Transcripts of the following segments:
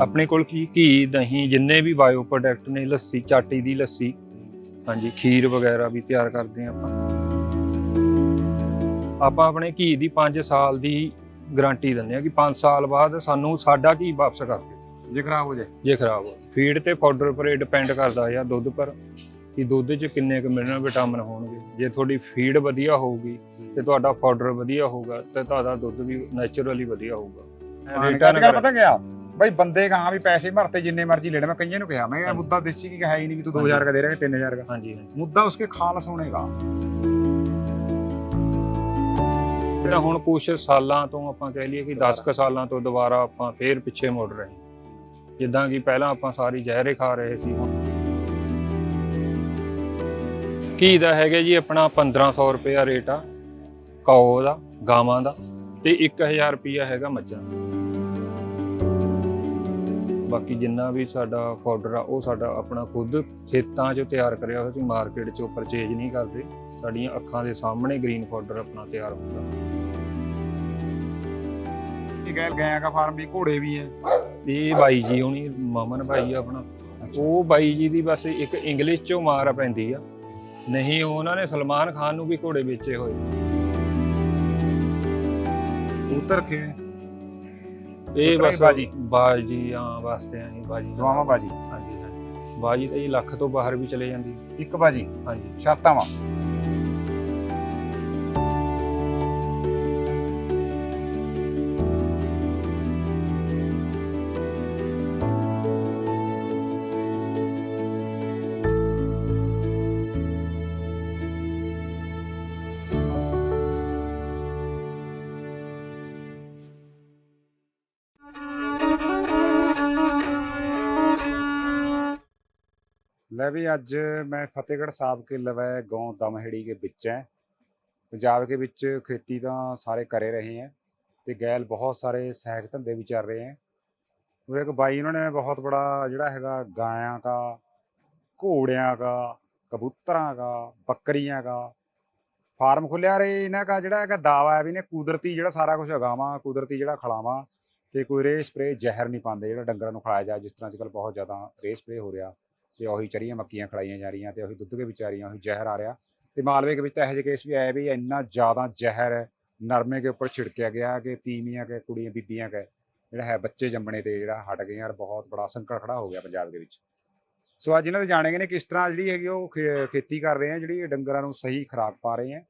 ਆਪਣੇ ਕੋਲ ਕੀ ਘੀ ਦਹੀਂ ਜਿੰਨੇ ਵੀ ਬਾਇਓ ਪ੍ਰੋਡਕਟ ਨੇ ਲੱਸੀ ਚਾਟੀ ਦੀ ਲੱਸੀ। ਹਾਂਜੀ ਖੀਰ ਵਗੈਰਾ ਵੀ ਤਿਆਰ ਕਰਦੇ ਹਾਂ ਆਪਾਂ। ਆਪਾਂ ਆਪਣੇ ਘੀ ਦੀ 5 ਸਾਲ ਦੀ ਗਾਰੰਟੀ ਦਿੰਦੇ ਆ ਕਿ 5 ਸਾਲ ਬਾਅਦ ਸਾਨੂੰ ਸਾਡਾ ਘੀ ਵਾਪਸ ਕਰ ਦਿਓ। ਜੇ ਖਰਾਬ ਹੋ ਜਾਏ। ਜੇ ਖਰਾਬ ਹੋ ਫੀਡ ਤੇ ਪਾਊਡਰ ਪਰ ਡਿਪੈਂਡ ਕਰਦਾ ਆ ਦੁੱਧ ਪਰ ਕਿ ਦੁੱਧ 'ਚ ਕਿੰਨੇ ਕੁ ਮਿਨਰਲ ਵਿਟਾਮਿਨ ਹੋਣਗੇ। ਜੇ ਤੁਹਾਡੀ ਫੀਡ ਵਧੀਆ ਹੋਊਗੀ ਤੇ ਤੁਹਾਡਾ ਪਾਊਡਰ ਵਧੀਆ ਹੋਊਗਾ ਤੇ ਤੁਹਾਡਾ ਦੁੱਧ ਵੀ ਨੇਚਰਲੀ ਵਧੀਆ ਹੋਊਗਾ। ਰੇਟਾਂ ਕੱਲ੍ਹ ਪਤਾ ਗਿਆ ਬਈ ਬੰਦੇ ਕਹਾ ਵੀ ਪੈਸੇ ਭਰਤੇ ਜਿੰਨੇ ਮਰਜ਼ੀ ਲੈ ਮੈਂ ਕਈਆਂ ਨੂੰ ਕਿਹਾ ਮੈਂ ਮੁੱਦਾ ਦੇਸੀ ਕੀ ਹੈ ਹੀ ਨਹੀਂ ਵੀ ਤੂੰ 2000 ਦਾ ਦੇ ਰਿਹਾ ਕਿ 3000 ਦਾ ਹਾਂਜੀ ਮੁੱਦਾ ਉਸਕੇ ਖਾਲਸ ਹੋਣੇ ਦਾ। ਜਿਹੜਾ ਹੁਣ ਕੁਝ ਸਾਲਾਂ ਤੋਂ ਆਪਾਂ ਕਹਿ ਲਈਏ ਕਿ 10 ਕ ਸਾਲਾਂ ਤੋਂ ਦੁਬਾਰਾ ਆਪਾਂ ਫੇਰ ਪਿੱਛੇ ਮੁੜ ਰਹੇ ਜਿੱਦਾਂ ਕਿ ਪਹਿਲਾਂ ਆਪਾਂ ਸਾਰੀ ਜ਼ਹਿਰੇ ਖਾ ਰਹੇ ਸੀ ਹੁਣ। ਕੀ ਦਾ ਹੈਗਾ ਜੀ ਆਪਣਾ 1500 ਰੁਪਏ ਰੇਟ ਆ ਕੌ ਦਾ ਗਾਵਾਂ ਦਾ ਤੇ 1000 ਰੁਪਿਆ ਹੈਗਾ ਮੱਝਾਂ ਦਾ। ਬਾਕੀ ਜਿੰਨਾ ਵੀ ਸਾਡਾ ਪਾਊਡਰ ਆ ਉਹ ਸਾਡਾ ਆਪਣਾ ਖੁਦ ਖੇਤਾਂ ਚ ਤਿਆਰ ਕਰਿਆ ਹੋਇਆ ਸੀ ਮਾਰਕੀਟ 'ਚੋਂ ਪਰਚੇਜ ਨਹੀਂ ਕਰਦੇ। ਸਾਡੀਆਂ ਅੱਖਾਂ ਦੇ ਸਾਹਮਣੇ ਗ੍ਰੀਨ ਪਾਊਡਰ ਆਪਣਾ ਤਿਆਰ ਹੁੰਦਾ। ਇਹ ਗੈਲ ਗਾਇਆ ਦਾ ਫਾਰਮ ਵੀ ਘੋੜੇ ਵੀ ਹੈ ਇਹ ਬਾਈ ਜੀ ਹੁਣੀ ਮਮਨ ਭਾਈ ਆਪਣਾ। ਉਹ ਬਾਈ ਜੀ ਦੀ ਬਸ ਇੱਕ ਇੰਗਲਿਸ਼ 'ਚੋਂ ਮਾਰ ਪੈਂਦੀ ਆ। ਨਹੀਂ ਉਹਨਾਂ ਨੇ ਸਲਮਾਨ ਖਾਨ ਨੂੰ ਵੀ ਘੋੜੇ ਵੇਚੇ ਹੋਏ। ਉਤਰ ਕੇ ਇਹ ਬਸ ਬਾਜੀ। ਬਾਜੀ ਹਾਂ ਵਾਸਤੇ ਆਂ ਬਾਜੀ। ਦਵਾਵਾਂ ਬਾਜੀ। ਹਾਂਜੀ ਹਾਂਜੀ। ਬਾਜੀ ਤਾਂ ਲੱਖ ਤੋਂ ਬਾਹਰ ਵੀ ਚਲੇ ਜਾਂਦੀ। ਇੱਕ ਬਾਜੀ। ਹਾਂਜੀ। ਸ਼ਰਤਾਂ ਵਾ। ਲੈ ਵੀ ਅੱਜ ਮੈਂ ਫਤਿਹਗੜ੍ਹ ਸਾਹਿਬ ਕੇ ਲਵੈ ਗਾਉਂ ਦਮਹੇੜੀ ਕੇ ਵਿੱਚ ਹੈ ਪੰਜਾਬ ਕੇ ਵਿੱਚ खेती ਤਾਂ ਸਾਰੇ करे रहे हैं ਤੇ ਗੈਲ ਬਹੁਤ ਸਾਰੇ ਸਹਾਇਕ ਧੰਦੇ ਵੀ ਚੱਲ ਰਹੇ हैं ਉਹ ਇੱਕ ਬਾਈ ਉਹਨਾਂ ਨੇ ਬਹੁਤ ਬੜਾ ਜਿਹੜਾ ਹੈਗਾ ਗਾਇਆਂ ਦਾ ਘੋੜਿਆਂ ਦਾ ਕਬੂਤਰਾਂ ਦਾ ਬੱਕਰੀਆਂ ਦਾ ਫਾਰਮ ਖੁੱਲਿਆ ਰੇ ਇਹਨਾਂ ਦਾ ਜਿਹੜਾ ਹੈਗਾ ਦਾਵਾ ਹੈ ਵੀ ਨੇ ਕੁਦਰਤੀ ਜਿਹੜਾ ਸਾਰਾ ਕੁਝ ਉਗਾਵਾਂ ਕੁਦਰਤੀ ਜਿਹੜਾ ਖਿਲਾਵਾਂ ਤੇ ਕੋਈ ਰੇ ਸਪਰੇ ਜ਼ਹਿਰ ਨਹੀਂ ਪਾਉਂਦੇ ਜਿਹੜਾ ਡੰਗਰਾਂ ਨੂੰ ਖਿਲਾਇਆ ਜਾ ਜਿਸ ਤਰ੍ਹਾਂ ਅੱਜਕੱਲ ਬਹੁਤ ਜ਼ਿਆਦਾ ਰੇ ਸਪਰੇ ਹੋ ਰਿਹਾ ਤੇ ਉਹੀ ਚਰੀਆਂ ਮੱਕੀਆਂ ਖੜਾਈਆਂ ਜਾ ਰਹੀਆਂ ਤੇ ਉਹੀ ਦੁੱਧ ਦੇ ਵਿਚਾਰੀਆਂ, ਉਹੀ ਜ਼ਹਿਰ ਆ ਰਿਹਾ। ਤੇ ਮਾਲਵੇ ਦੇ ਵਿੱਚ ਤਾਂ ਇਹੋ ਜਿਹੇ ਕੇਸ ਵੀ ਆਏ ਵੀ ਇੰਨਾ ਜ਼ਿਆਦਾ ਜ਼ਹਿਰ ਨਰਮੇ ਦੇ ਉੱਪਰ ਛਿੜਕਿਆ ਗਿਆ ਕਿ ਤੀਵੀਆਂ ਕੇ, ਕੁੜੀਆਂ ਬੀਬੀਆਂ ਕੇ, ਜਿਹੜਾ ਹੈ ਬੱਚੇ ਜੰਮਣੇ ਤੇ ਜਿਹੜਾ ਹਟ ਗਏ ਯਾਰ, ਬਹੁਤ ਬੜਾ ਸੰਕਟ ਖੜਾ ਹੋ ਗਿਆ ਪੰਜਾਬ ਦੇ ਵਿੱਚ। ਸੋ ਅੱਜ ਇਹਨਾਂ ਦੇ ਜਾਣੇਗੇ ਨੇ ਕਿਸ ਤਰ੍ਹਾਂ ਜਿਹੜੀ ਹੈਗੀ ਉਹ ਖੇ- ਖੇਤੀ ਕਰ ਰਹੇ ਆ, ਜਿਹੜੀ ਡੰਗਰਾਂ ਨੂੰ ਸਹੀ ਖੁਰਾਕ ਪਾ ਰਹੇ ਆ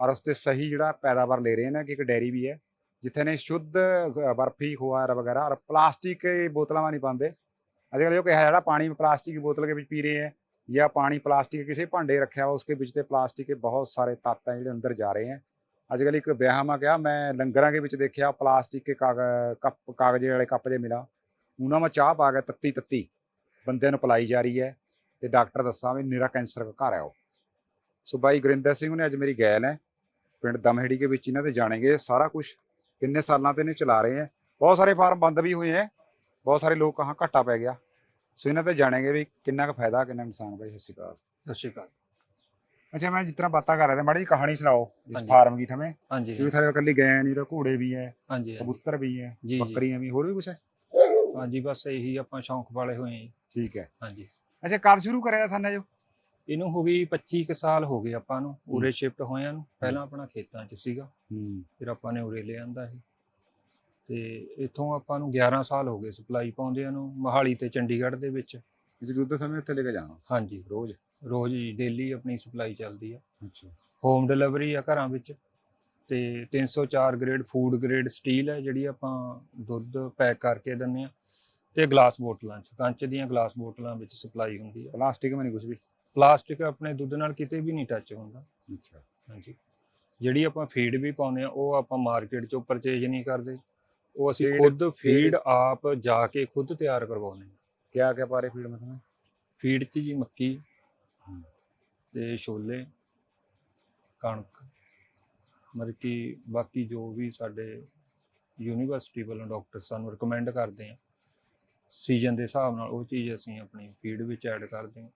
ਔਰ ਉਸ ਤੇ ਸਹੀ ਜਿਹੜਾ ਪੈਦਾਵਾਰ ਲੈ ਰਹੇ ਨੇ, ਕਿ ਇੱਕ ਡੈਰੀ ਵੀ ਹੈ, ਜਿੱਥੇ ਨੇ ਸ਼ੁੱਧ ਬਰਫੀ ਖੋਆ ਵਗੈਰਾ ਔਰ ਪਲਾਸਟਿਕ ਬੋਤਲਾਂ ਮਾ ਨਹੀਂ ਪਾਉਂਦੇ। ਅੱਜ ਕੱਲ੍ਹ ਜੋ ਕਿਹਾ ਜਿਹੜਾ ਪਾਣੀ प्लास्टिक की बोतल के बीच पी रहे हैं या पानी प्लास्टिक के किसी भांडे रखा हुआ उसके बीच ਤੇ ਪਲਾਸਟਿਕ के बहुत सारे ਤੱਤ ਹੈ ਜਿਹੜੇ ਅੰਦਰ ਜਾ ਰਹੇ ਹੈ ਅੱਜ ਕੱਲ੍ਹ ਇੱਕ ਵਿਆਹ ਮਾ ਕਿਹਾ ਮੈਂ ਲੰਗਰਾਂ ਦੇ ਵਿੱਚ ਦੇਖਿਆ ਪਲਾਸਟਿਕ ਕੇ ਕਾਗ ਕੱਪ ਕਾਗਜ਼ੇ ਵਾਲੇ ਕੱਪ ਜੇ ਮਿਲਾ ਉਹਨਾਂ ਮਾ ਚਾਹ ਪਾ ਕੇ ਤੱਤੀ ਤੱਤੀ ਬੰਦਿਆਂ ਨੂੰ ਪਿਲਾਈ ਜਾ ਰਹੀ ਹੈ ਤੇ ਡਾਕਟਰ ਦੱਸਾਂ ਵੀ ਨਿਰਾ ਕੈਂਸਰ ਦਾ ਘਰ ਹੈ ਉਹ ਸੋ ਬਾਈ ਗੁਰਿੰਦਰ ਸਿੰਘ ਨੇ ਅੱਜ ਮੇਰੀ ਗੈਲ ਹੈ ਪਿੰਡ ਦਮਹੇੜੀ ਦੇ ਵਿੱਚ ਇਹਨਾਂ ਦੇ ਜਾਣੇਗੇ ਸਾਰਾ ਕੁਝ ਕਿੰਨੇ ਸਾਲਾਂ ਤੇ ਨੇ ਚਲਾ ਰਹੇ ਹੈ ਬਹੁਤ ਸਾਰੇ ਫਾਰਮ ਬੰਦ ਵੀ ਹੋਏ ਹੈ ਬਹੁਤ ਸਾਰੇ ਲੋਕ ਕਹਾਂ ਘਾਟਾ ਪੈ ਗਿਆ। ਸੋ ਇਹਨਾਂ ਤੇ ਜਾਣਾਂਗੇ ਵੀ ਕਿੰਨਾ ਕੁ ਫਾਇਦਾ ਕਿੰਨਾ ਨੁਕਸਾਨ ਬਾਈ ਸਤਿ ਸ਼੍ਰੀ ਅਕਾਲ। ਸਤਿ ਅੱਛਾ ਮੈਂ ਜਿਸ ਬਾਤਾਂ ਕਰ ਰਿਹਾ ਤਾਂ ਮਾੜੀ ਕਹਾਣੀ ਸੁਣਾਓ ਇਸ ਫਾਰਮ ਦੀ ਥਵੇਂ ਹਾਂਜੀ ਸਾਰੇ ਇਕੱਲੀ ਗਾਂ ਨਹੀਂ ਤਾਂ ਘੋੜੇ ਵੀ ਹੈ ਹਾਂਜੀ ਕਬੂਤਰ ਵੀ ਹੈ ਜੀ, ਬੱਕਰੀਆਂ ਵੀ ਹੋਰ ਵੀ ਕੁਛ ਹੈ ਹਾਂਜੀ ਬਸ ਇਹੀ ਆਪਾਂ ਸ਼ੌਂਕ ਵਾਲੇ ਹੋਏ ਹਾਂ ਠੀਕ ਹੈ ਹਾਂਜੀ। ਅੱਛਾ ਕਦ ਸ਼ੁਰੂ ਕਰਿਆ ਥਾਨੇ ਜੋ? ਇਹਨੂੰ ਹੋ ਗਈ 25 ਕੁ ਸਾਲ ਹੋ ਗਏ ਆਪਾਂ ਨੂੰ ਉਰੇ ਸ਼ਿਫਟ ਹੋਇਆਂ ਨੂੰ। ਪਹਿਲਾਂ ਆਪਣਾ ਖੇਤਾਂ 'ਚ ਸੀਗਾ। ਹੂੰ। ਫਿਰ ਆਪਾਂ ਨੇ ਉਰੇ ਲਿਆਂਦਾ ਸੀ। ਤੇ ਇੱਥੋਂ ਆਪਾਂ ਨੂੰ 11 ਸਾਲ ਹੋ ਗਏ ਸਪਲਾਈ ਪਾਉਂਦਿਆਂ ਨੂੰ ਮੋਹਾਲੀ ਤੇ ਚੰਡੀਗੜ੍ਹ ਦੇ ਵਿੱਚ। ਤੁਸੀਂ ਦੁੱਧ ਸਮੇਂ ਉੱਥੇ ਲੈ ਕੇ ਜਾਣਾ? ਹਾਂਜੀ। ਰੋਜ਼? ਰੋਜ਼ ਹੀ ਡੇਲੀ ਆਪਣੀ ਸਪਲਾਈ ਚੱਲਦੀ ਆ। ਅੱਛਾ। ਹੋਮ ਡਿਲੀਵਰੀ ਆ ਘਰਾਂ ਵਿੱਚ ਤੇ 304 ਗ੍ਰੇਡ ਫੂਡ ਗ੍ਰੇਡ ਸਟੀਲ ਹੈ ਜਿਹੜੀ ਆਪਾਂ ਦੁੱਧ ਪੈਕ ਕਰਕੇ ਦਿੰਨੇ ਆ ਤੇ ਗਲਾਸ ਬੋਤਲਾਂ ਚ ਕੰਚ ਦੀਆਂ ਗਲਾਸ ਬੋਤਲਾਂ ਵਿੱਚ ਸਪਲਾਈ ਹੁੰਦੀ ਹੈ ਪਲਾਸਟਿਕ ਮੈਂ ਨਹੀਂ ਕੁਝ ਵੀ? ਪਲਾਸਟਿਕ ਆਪਣੇ ਦੁੱਧ ਨਾਲ ਕਿਤੇ ਵੀ ਨਹੀਂ ਟੱਚ ਹੁੰਦਾ। ਅੱਛਾ। ਹਾਂਜੀ। ਜਿਹੜੀ ਆਪਾਂ ਫੀਡ ਵੀ ਪਾਉਂਦੇ ਆ ਉਹ ਆਪਾਂ ਮਾਰਕੀਟ ਚੋਂ ਪਰਚੇਜ ਨਹੀਂ ਕਰਦੇ। ਉਹ ਅਸੀਂ ਖੁਦ ਫੀਡ ਆਪ ਜਾ ਕੇ ਖੁਦ ਤਿਆਰ ਕਰਵਾਉਂਦੇ ਹਾਂ। ਕਿਆ ਕਿਆ ਪਾਰੇ ਫੀਡ ਮਤਲਬ? ਫੀਡ 'ਚ ਜੀ ਮੱਕੀ ਤੇ ਛੋਲੇ ਕਣਕ ਮਤਲਬ ਕਿ ਬਾਕੀ ਜੋ ਵੀ ਸਾਡੇ ਯੂਨੀਵਰਸਿਟੀ ਵੱਲੋਂ ਡਾਕਟਰ ਸਾਨੂੰ ਰეკਮੈਂਡ ਕਰਦੇ ਆ ਸੀਜ਼ਨ ਦੇ ਹਿਸਾਬ ਨਾਲ ਉਹ ਚੀਜ਼ ਅਸੀਂ ਆਪਣੀ ਫੀਡ ਵਿੱਚ ਐਡ ਕਰਦੇ ਹਾਂ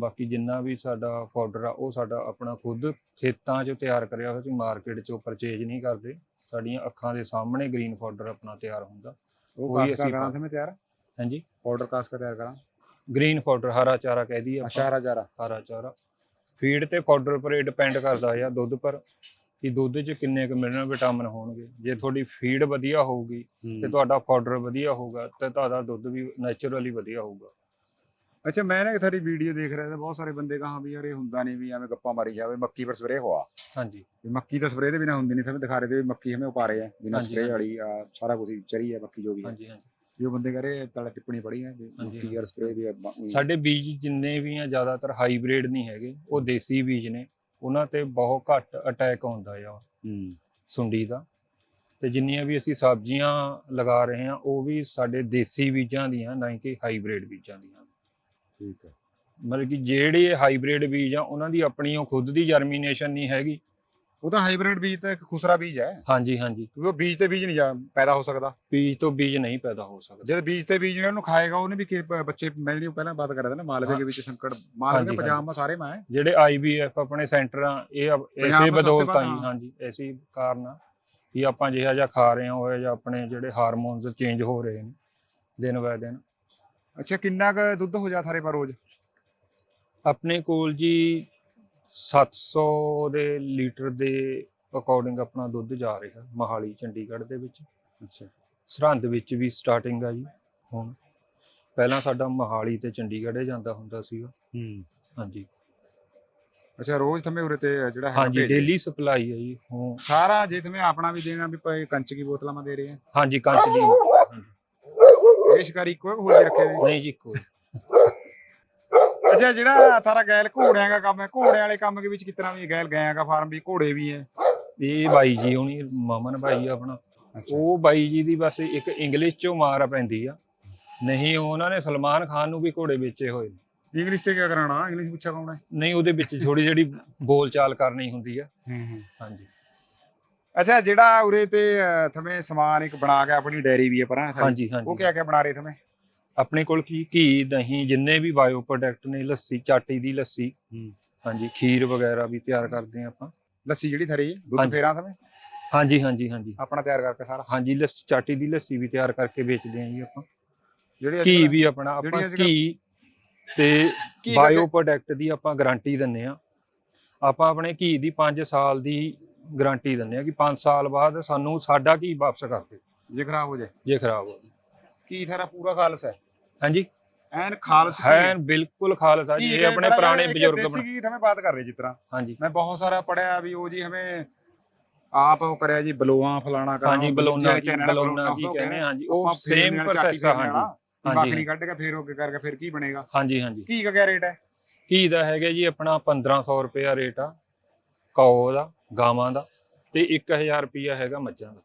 ਬਾਕੀ ਜਿੰਨਾ ਵੀ ਸਾਡਾ ਫਾਊਡਰ ਆ ਉਹ ਸਾਡਾ ਆਪਣਾ ਖੁਦ ਖੇਤਾਂ 'ਚੋਂ ਤਿਆਰ ਕਰਿਆ ਹੋਇਆ ਅਸੀਂ ਮਾਰਕੀਟ 'ਚੋਂ ਪਰਚੇਜ ਨਹੀਂ ਕਰਦੇ। ਸਾਡੀਆਂ ਅੱਖਾਂ ਦੇ ਸਾਹਮਣੇ ਗ੍ਰੀਨ ਪਾਊਡਰ ਆਪਣਾ ਤਿਆਰ ਹੁੰਦਾ। ਉਹ ਕਾਸ ਕਰਾਂ ਥੇ ਤਿਆਰ? ਹਾਂਜੀ। ਪਾਊਡਰ ਕਾਸ ਕਾ ਤਿਆਰ ਕਰਾਂ ਗ੍ਰੀਨ ਪਾਊਡਰ ਹਰਾ ਚਾਰਾ ਕਹਿ ਦਈਏ ਆਪਾਂ। ਅਸ਼ਾਰਾ ਜਾਰਾ ਹਰਾ ਚਾਰਾ। ਫੀਡ ਤੇ ਪਾਊਡਰ ਪਰ ਡਿਪੈਂਡ ਕਰਦਾ ਆ ਦੁੱਧ ਪਰ ਕਿ ਦੁੱਧ 'ਚ ਕਿੰਨੇ ਕੁ ਮਿਨਰਲ ਵਿਟਾਮਿਨ ਹੋਣਗੇ। ਜੇ ਤੁਹਾਡੀ ਫੀਡ ਵਧੀਆ ਹੋਊਗੀ ਤੇ ਤੁਹਾਡਾ ਪਾਊਡਰ ਵਧੀਆ ਹੋਊਗਾ ਤੇ ਤੁਹਾਡਾ ਦੁੱਧ ਵੀ ਨੇਚਰਲੀ ਵਧੀਆ ਹੋਊਗਾ। ਅੱਛਾ ਮੈਂ ਨਾ ਤੁਹਾਡੀ ਵੀਡੀਓ ਦੇਖ ਰਿਹਾ ਤਾਂ ਬਹੁਤ ਸਾਰੇ ਬੰਦੇ ਕਹਾਂ ਵੀ ਯਾਰ ਇਹ ਹੁੰਦਾ ਨਹੀਂ ਵੀ ਐਵੇਂ ਗੱਪਾਂ ਮਾਰੀ ਜਾਵੇ ਮੱਕੀ ਪਰ ਸਪਰੇਅ ਹੋਆ। ਹਾਂਜੀ। ਵੀ ਮੱਕੀ ਤਾਂ ਸਪਰੇਅ ਦੇ ਬਿਨਾ ਹੁੰਦੀ ਨਹੀਂ ਤੁਹਾਨੂੰ ਦਿਖਾ ਰਹੇ ਤੇ ਵੀ ਮੱਕੀ ਹਮੇ ਉਪਾ ਰਹੇ ਆ ਬਿਨਾ ਹਾਂਜੀ, ਹਾਂਜੀ। ਵਾਲੀ ਆ, ਸਾਰਾ ਕੁਝ ਚਰੀ ਹੈ ਮੱਕੀ ਜੋ ਵੀ ਹੈ ਹਾਂਜੀ ਹਾਂਜੀ। ਜੋ ਬੰਦੇ ਕਹ ਰਹੇ ਟਿੱਪਣੀ ਪੜੀ ਹੈ ਵੀ ਹਾਂਜੀ, ਮੱਕੀ ਯਾਰ ਸਪਰੇਅ ਵੀ ਆ, ਬ-। ਸਾਡੇ ਬੀਜ ਜਿੰਨੇ ਵੀ ਆ ਜ਼ਿਆਦਾਤਰ ਹਾਈਬ੍ਰਿਡ ਨਹੀਂ ਹੈਗੇ ਉਹ ਦੇਸੀ ਬੀਜ ਨੇ। ਉਹਨਾਂ ਤੇ ਬਹੁਤ ਘੱਟ ਅਟੈਕ ਹੁੰਦਾ ਆ ਹੂੰ। ਸੁੰਡੀ ਦਾ। ਤੇ ਜਿੰਨੀਆਂ ਵੀ ਅਸੀਂ ਸਬਜ਼ੀਆਂ ਲਗਾ ਰਹੇ ਹਾਂ ਉਹ ਵੀ ਸਾਡੇ ਦੇਸੀ ਬੀਜਾਂ ਦੀਆਂ ਨਾ ਕਿ ਹਾਈਬ੍ਰਿਡ ਬੀਜਾਂ ਦੀਆਂ। ਠੀਕ ਹੈ। ਮਤਲਬ ਕਿ ਜਿਹੜੇ ਹਾਈਬ੍ਰਿਡ ਬੀਜ ਆ ਉਹਨਾਂ ਦੀ ਆਪਣੀ ਉਹ ਖੁਦ ਦੀ ਜਰਮੀਨੇਸ਼ਨ ਨਹੀਂ ਹੈਗੀ। ਉਹ ਤਾਂ ਹਾਈਬ੍ਰਿਡ ਬੀਜ ਤਾਂ ਇੱਕ ਖੁਸਰਾ ਬੀਜ ਹੈ। ਹਾਂਜੀ ਹਾਂਜੀ। ਕਿਉਂਕਿ ਉਹ ਬੀਜ ਤੇ ਬੀਜ ਨਹੀਂ ਜਾ- ਪੈਦਾ ਹੋ ਸਕਦਾ। ਬੀਜ ਤੋਂ ਬੀਜ ਨਹੀਂ ਪੈਦਾ ਹੋ ਸਕਦਾ। ਜਦ ਬੀਜ ਤੇ ਬੀਜ ਨੇ ਉਹਨੂੰ ਖਾਏਗਾ ਉਹਨੇ ਵੀ ਕਿ ਬ- ਬੱਚੇ ਮਿਲਣੀ ਪਹਿਲਾਂ ਬਾਤ ਕਰ ਰਿਹਾ ਨਾ ਮਾਲਵੇ। ਦੇ ਵਿੱਚ ਸੰਕਟ ਮਾਲਵੇ ਹਾਂਜੀ, ਦੇ ਪੰਜਾਬ ਮਾ ਸਾਰੇ ਮਾ। ਹੈ ਜਿਹੜੇ ਆਈਵੀਐਫ ਆਪਣੇ ਸੈਂਟਰ ਆ ਇਹ ਅਬ- ਪੰਜਾਬ ਇਸੇ ਦਾ ਸਭ ਤੋਂ ਬਦੌਲਤ ਵੱਧ, ਹੀ। ਹਾਂਜੀ ਐਸੀ ਕਾਰਨ ਆ ਕਿ ਆਪਾਂ ਜਿਹੜਾ ਜਿਹਾ ਖਾ ਰਹੇ ਹਾਂ ਉਹ ਜਿਹਾ ਆਪਣੇ ਜਿਹੜੇ ਹਾਰਮੋਨਸ ਚੇਂਜ ਹੋ ਰਹੇ ਨੇ ਦਿਨ ਬਾਏ ਦਿਨ। ਅੱਛਾ ਕਿੰਨਾ ਕੁ ਦੁੱਧ ਹੋ ਜਾ ਥਾਰੇ ਪਰ ਰੋਜ਼? ਆਪਣੇ ਕੋਲ ਜੀ 700 ਦੇ ਲੀਟਰ ਦੇ ਅਕੋਰਡਿੰਗ ਆਪਣਾ ਦੁੱਧ ਜਾ ਰਿਹਾ ਮਹਾਲੀ ਚੰਡੀਗੜ੍ਹ ਦੇ ਵਿੱਚ। ਅੱਛਾ। ਸਰਹੰਦ ਵਿੱਚ ਵੀ ਸਟਾਰਟਿੰਗ ਆ ਜੀ ਹੁਣ। ਪਹਿਲਾਂ ਸਾਡਾ ਮਹਾਲੀ ਤੇ ਚੰਡੀਗੜ੍ਹ ਹੀ ਜਾਂਦਾ ਹੁੰਦਾ ਸੀਗਾ। ਹੂੰ। ਹਾਂਜੀ। ਅੱਛਾ ਰੋਜ਼ ਥਮੇ ਉਰੇ ਤੇ ਜਿਹੜਾ ਹੈ ਹਾਂਜੀ ਡੇਲੀ ਸਪਲਾਈ ਹੈ ਜੀ ਹੁਣ। ਸਾਰਾ ਜੇ ਤੁਮੇ ਆਪਣਾ ਵੀ ਦੇਣਾ ਵੀ ਭਾਈ ਕੰਚ ਕੀ ਬੋਤਲਾਂ ਮਾ ਦੇ ਰਹੇ ਹੈ ਹਾਂਜੀ ਕੰਚ ਦੀ। ਇਹ ਸ਼ਿਕਾਰੀ ਕੋਈ ਹੋਰ ਹੀ ਰੱਖੇ ਨਹੀਂ ਜੀ ਕੋਈ ਅੱਛਾ ਜਿਹੜਾ ਥਾਰਾ ਗੈਲ ਘੋੜਿਆਂ ਦਾ ਕੰਮ ਹੈ ਘੋੜਿਆਂ ਵਾਲੇ ਕੰਮ ਦੇ ਵਿੱਚ ਕਿਤਨਾ ਵੀ ਗੈਲ ਗਾਇਆਂ ਦਾ ਫਾਰਮ ਵੀ ਘੋੜੇ ਵੀ ਹੈ? ਇਹ ਬਾਈ ਜੀ ਹੁਣੀ ਮਮਨ ਬਾਈ ਆ ਆਪਣਾ। ਉਹ ਬਾਈ ਜੀ ਦੀ ਬਸ ਇੱਕ ਇੰਗਲਿਸ਼ ਚੋਂ ਮਾਰ ਪੈਂਦੀ ਆ। ਨਹੀਂ ਉਹਨਾਂ ਨੇ ਸਲਮਾਨ ਖਾਨ ਨੂੰ ਵੀ ਘੋੜੇ ਵੇਚੇ ਹੋਏ। ਨੇ ਇੰਗਲਿਸ਼ ਤੇ ਕੀ ਕਰਾਣਾ ਇੰਗਲਿਸ਼ ਪੁੱਛਾ ਕੌਣ ਹੈ? ਨਹੀਂ ਉਹਦੇ ਵਿੱਚ ਥੋੜੀ ਜਿਹੜੀ ਬੋਲ ਚਾਲ ਕਰਨੀ ਹੁੰਦੀ ਆ। ਹਾਂਜੀ। ਅੱਛਾ ਜਿਹੜਾ ਉਰੇ ਤੇ ਅ, ਥਮੇ ਸਮਾਨ ਇੱਕ ਬਣਾ ਕੇ ਆਪਣੀ ਡੈਰੀ ਵੀ ਹੈ ਪਰਾਂ ਥਾਰੀ। ਹਾਂਜੀ ਉਹ ਹਾਂਜੀ। ਕਿਆ ਕਿਆ ਬਣਾ ਰਹੇ ਥਮੇ? ਆਪਣੇ ਕੋਲ ਕੀ ਘੀ ਦਹੀਂ ਜਿੰਨੇ ਵੀ ਬਾਇਓ ਪ੍ਰੋਡਕਟ ਨੇ ਲੱਸੀ ਚਾਟੀ ਦੀ ਲੱਸੀ। ਹੂੰ। ਹਾਂਜੀ ਖੀਰ ਵਗੈਰਾ ਵੀ ਤਿਆਰ ਕਰਦੇ ਆ ਆਪਾਂ। ਲੱਸੀ ਜਿਹੜੀ ਥਰੀ ਦੁੱਧ ਹਾਂਜੀ। ਫੇਰਾਂ ਥਮੇ? ਹਾਂਜੀ ਹਾਂਜੀ ਹਾਂਜੀ। ਆਪਣਾ ਤਿਆਰ ਕਰਕੇ ਸਾਰਾ? ਹਾਂਜੀ ਲੱਸੀ ਚਾਟੀ ਦੀ ਲੱਸੀ ਵੀ ਤਿਆਰ ਕਰਕੇ ਵੇਚਦੇ ਆ ਜੀ ਆਪਾਂ। ਜਿਹੜੀ ਘੀ ਅੱਜ-ਕੱਲ੍ਹ- ਵੀ ਆਪਣਾ ਆਪਾਂ ਜਿਹੜੀ ਅੱਜ-ਕੱਲ੍ਹ- ਘੀ ਤੇ ਘੀ ਬਾਇਓ ਪ੍ਰੋਡਕਟ ਦੀ ਆਪਾਂ ਗਾਰੰਟੀ ਦਿੰਨੇ ਆ ਆਪਾਂ ਆਪਣੇ ਘੀ ਦੀ 5 ਸਾਲ ਦੀ ਗਰੰਟੀ ਦਿੰਦੇ ਆ ਕਿ 5 ਸਾਲ ਬਾਅਦ ਸਾਨੂੰ ਸਾਡਾ ਕੀ ਵਾਪਸ ਕਰ ਦਿਓ। ਜੇ ਖਰਾਬ ਹੋ ਜਾਏ। ਜੇ ਖਰਾਬ ਹੋ ਜਾਏ। ਕੀ ਸਾਰਾ ਪੂਰਾ ਖਾਲਸ ਹੈ? ਹਾਂਜੀ? ਐਨ ਖਾਲਸ ਹੈ ਬਿਲਕੁਲ ਖਾਲਸ ਆ ਜੀ ਆਪਣੇ ਪੁਰਾਣੇ ਬਜ਼ੁਰਗ ਦੇਸੀ ਗੀਤ ਹਮੇ ਬਾਤ ਕਰ ਰਹੇ ਜਿਸ ਹਾਂਜੀ। ਮੈਂ ਬਹੁਤ ਸਾਰਾ ਪੜਿਆ ਵੀ ਉਹ ਜੀ ਹਮੇ ਆਪ ਉਹ ਕਰਿਆ ਜੀ ਬਲੋਆਂ ਫਲਾਣਾ ਕਰਾਂ ਹਾਂਜੀ ਬਲੋਨਾ ਬਲੋਨਾ ਕੀ ਕਹਿੰਦੇ ਹਾਂਜੀ ਉਹ ਸੇਮ ਪ੍ਰੋਸੈਸ ਆ ਹਾਂਜੀ। ਬਾਕਰੀ ਕੱਢ ਕੇ ਫੇਰ ਓਕੇ ਕਰਕੇ ਫੇਰ ਕੀ ਬਣੇਗਾ? ਹਾਂਜੀ ਹਾਂਜੀ। ਕੀ ਕਿਆ ਰੇਟ ਹੈ? ਘੀ ਦਾ ਹੈਗਾ ਜੀ ਆਪਣਾ 1500 ਰੁਪਏ ਰੇਟ ਆ ਕੌ ਦਾ। ਗਾਵਾਂ ਦਾ ਤੇ 1000 ਰੁਪਇਆ ਹੈਗਾ ਮੱਝਾਂ ਦਾ।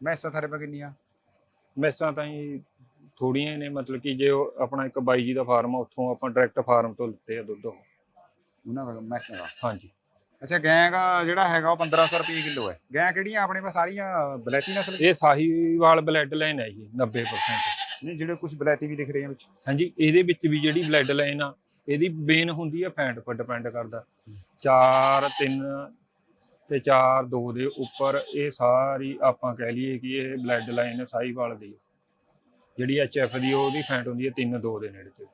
ਮੈਸਾਂ ਥਾਰੇ ਪਾ ਕਿੰਨੀਆਂ? ਮੈਸਾਂ ਤਾਂ ਹੀ ਥੋੜੀਆਂ ਨੇ ਮਤਲਬ ਕਿ ਜੇ ਉਹ ਆਪਣਾ ਇੱਕ ਬਾਈ ਜੀ ਦਾ ਫਾਰਮ ਆ ਉੱਥੋਂ ਆਪਾਂ ਡਾਇਰੈਕਟ ਫਾਰਮ ਤੋਂ ਲਿੱਤੇ ਆ ਦੁੱਧ ਉਹ। ਉਹਨਾਂ ਦਾ ਮੈਸਾਂ ਦਾ? ਹਾਂਜੀ। ਅੱਛਾ ਗੈਂ ਦਾ ਜਿਹੜਾ ਹੈਗਾ ਉਹ 1500 ਰੁਪਏ ਕਿਲੋ ਹੈ। ਗੈਂ ਕਿਹੜੀਆਂ ਆਪਣੇ ਪਾ ਸਾਰੀਆਂ ਬਲੈਤੀ ਨਸਲ? ਇਹ ਸਾਹੀਵਾਲ ਬਲੱਡ ਲਾਈਨ ਹੈ ਜੀ 90% ਨਹੀਂ ਜਿਹੜੇ ਕੁਝ ਬਲੈਤੀ ਵੀ ਦਿਖ ਰਹੇ ਆ ਵਿੱਚ। ਹਾਂਜੀ ਇਹਦੇ ਵਿੱਚ ਵੀ ਜਿਹੜੀ ਬਲੱਡ ਲਾਈਨ ਆ ਇਹਦੀ ਬੇਨ ਹੁੰਦੀ ਆ ਫੈਟ ਪਰ ਡਿਪੈਂਡ ਕਰਦਾ। 4 3 ਤੇ 4 2 ਦੇ ਉੱਪਰ ਇਹ ਸਾਰੀ ਆਪਾਂ ਕਹਿ ਲਈਏ ਕਿ ਇਹ ਬਲੱਡ ਲਾਈਨ ਸਾਹੀਵਾਲ ਦੀ ਆ। ਜਿਹੜੀ ਐਚਐਫ ਦੀ ਉਹਦੀ ਫੈਟ ਹੁੰਦੀ ਹੈ 3 2 ਦੇ ਨੇੜੇ ਤੇ।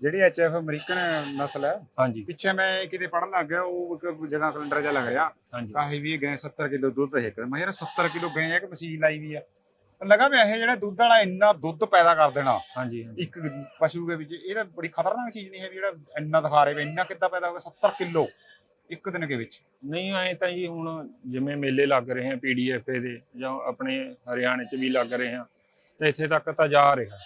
ਜਿਹੜੀ ਐਚਐਫ ਅਮਰੀਕਨ ਨਸਲ ਹੈ ਹਾਂਜੀ। ਪਿੱਛੇ ਮੈਂ ਕਿਤੇ ਪੜਨ ਲੱਗ ਗਿਆ ਉਹ ਇੱਕ ਜਗ੍ਹਾ ਕੈਲੰਡਰ ਜਿਹਾ ਲੱਗ ਰਿਹਾ। ਹਾਂਜੀ। ਕਾਹੀ ਵੀ ਗਏ 70 ਕਿਲੋ ਦੁੱਧ ਹੈ ਇੱਕ। ਮੈਂ ਯਾਰ 70 ਕਿਲੋ ਗਏ ਇੱਕ ਮਸ਼ੀਨ ਲਾਈ ਵੀ ਆ? ਲੱਗਾ ਵੀ ਇਹ ਜਿਹੜਾ ਦੁੱਧ ਵਾਲਾ ਇੰਨਾ ਦੁੱਧ ਪੈਦਾ ਕਰ ਦੇਣਾ। ਹਾਂਜੀ ਇੱਕ ਪਸ਼ੂ ਦੇ ਵਿੱਚ ਇਹ ਤਾਂ ਬੜੀ ਖਤਰਨਾਕ ਚੀਜ਼ ਨਹੀਂ ਹੈ ਵੀ ਜਿਹੜਾ ਇੰਨਾ ਦਿਖਾ ਰਹੇ ਵੀ ਇੰਨਾ ਕਿੱਦਾਂ ਪੈਦਾ ਹੋਗਾ 70 ਕਿਲੋ। ਇੱਕ ਦਿਨ ਦੇ ਵਿੱਚ। ਨਹੀਂ ਐ ਤਾਂ ਜੀ ਹੁਣ ਜਿਵੇਂ ਮੇਲੇ ਲੱਗ ਰਹੇ ਆ ਪੀਡੀਐਫ ਦੇ ਜਾਂ ਆਪਣੇ ਹਰਿਆਣੇ 'ਚ ਵੀ ਲੱਗ ਰਹੇ ਆ ਤੇ ਇੱਥੇ ਤੱਕ ਤਾਂ ਜਾ ਰਿਹਾ।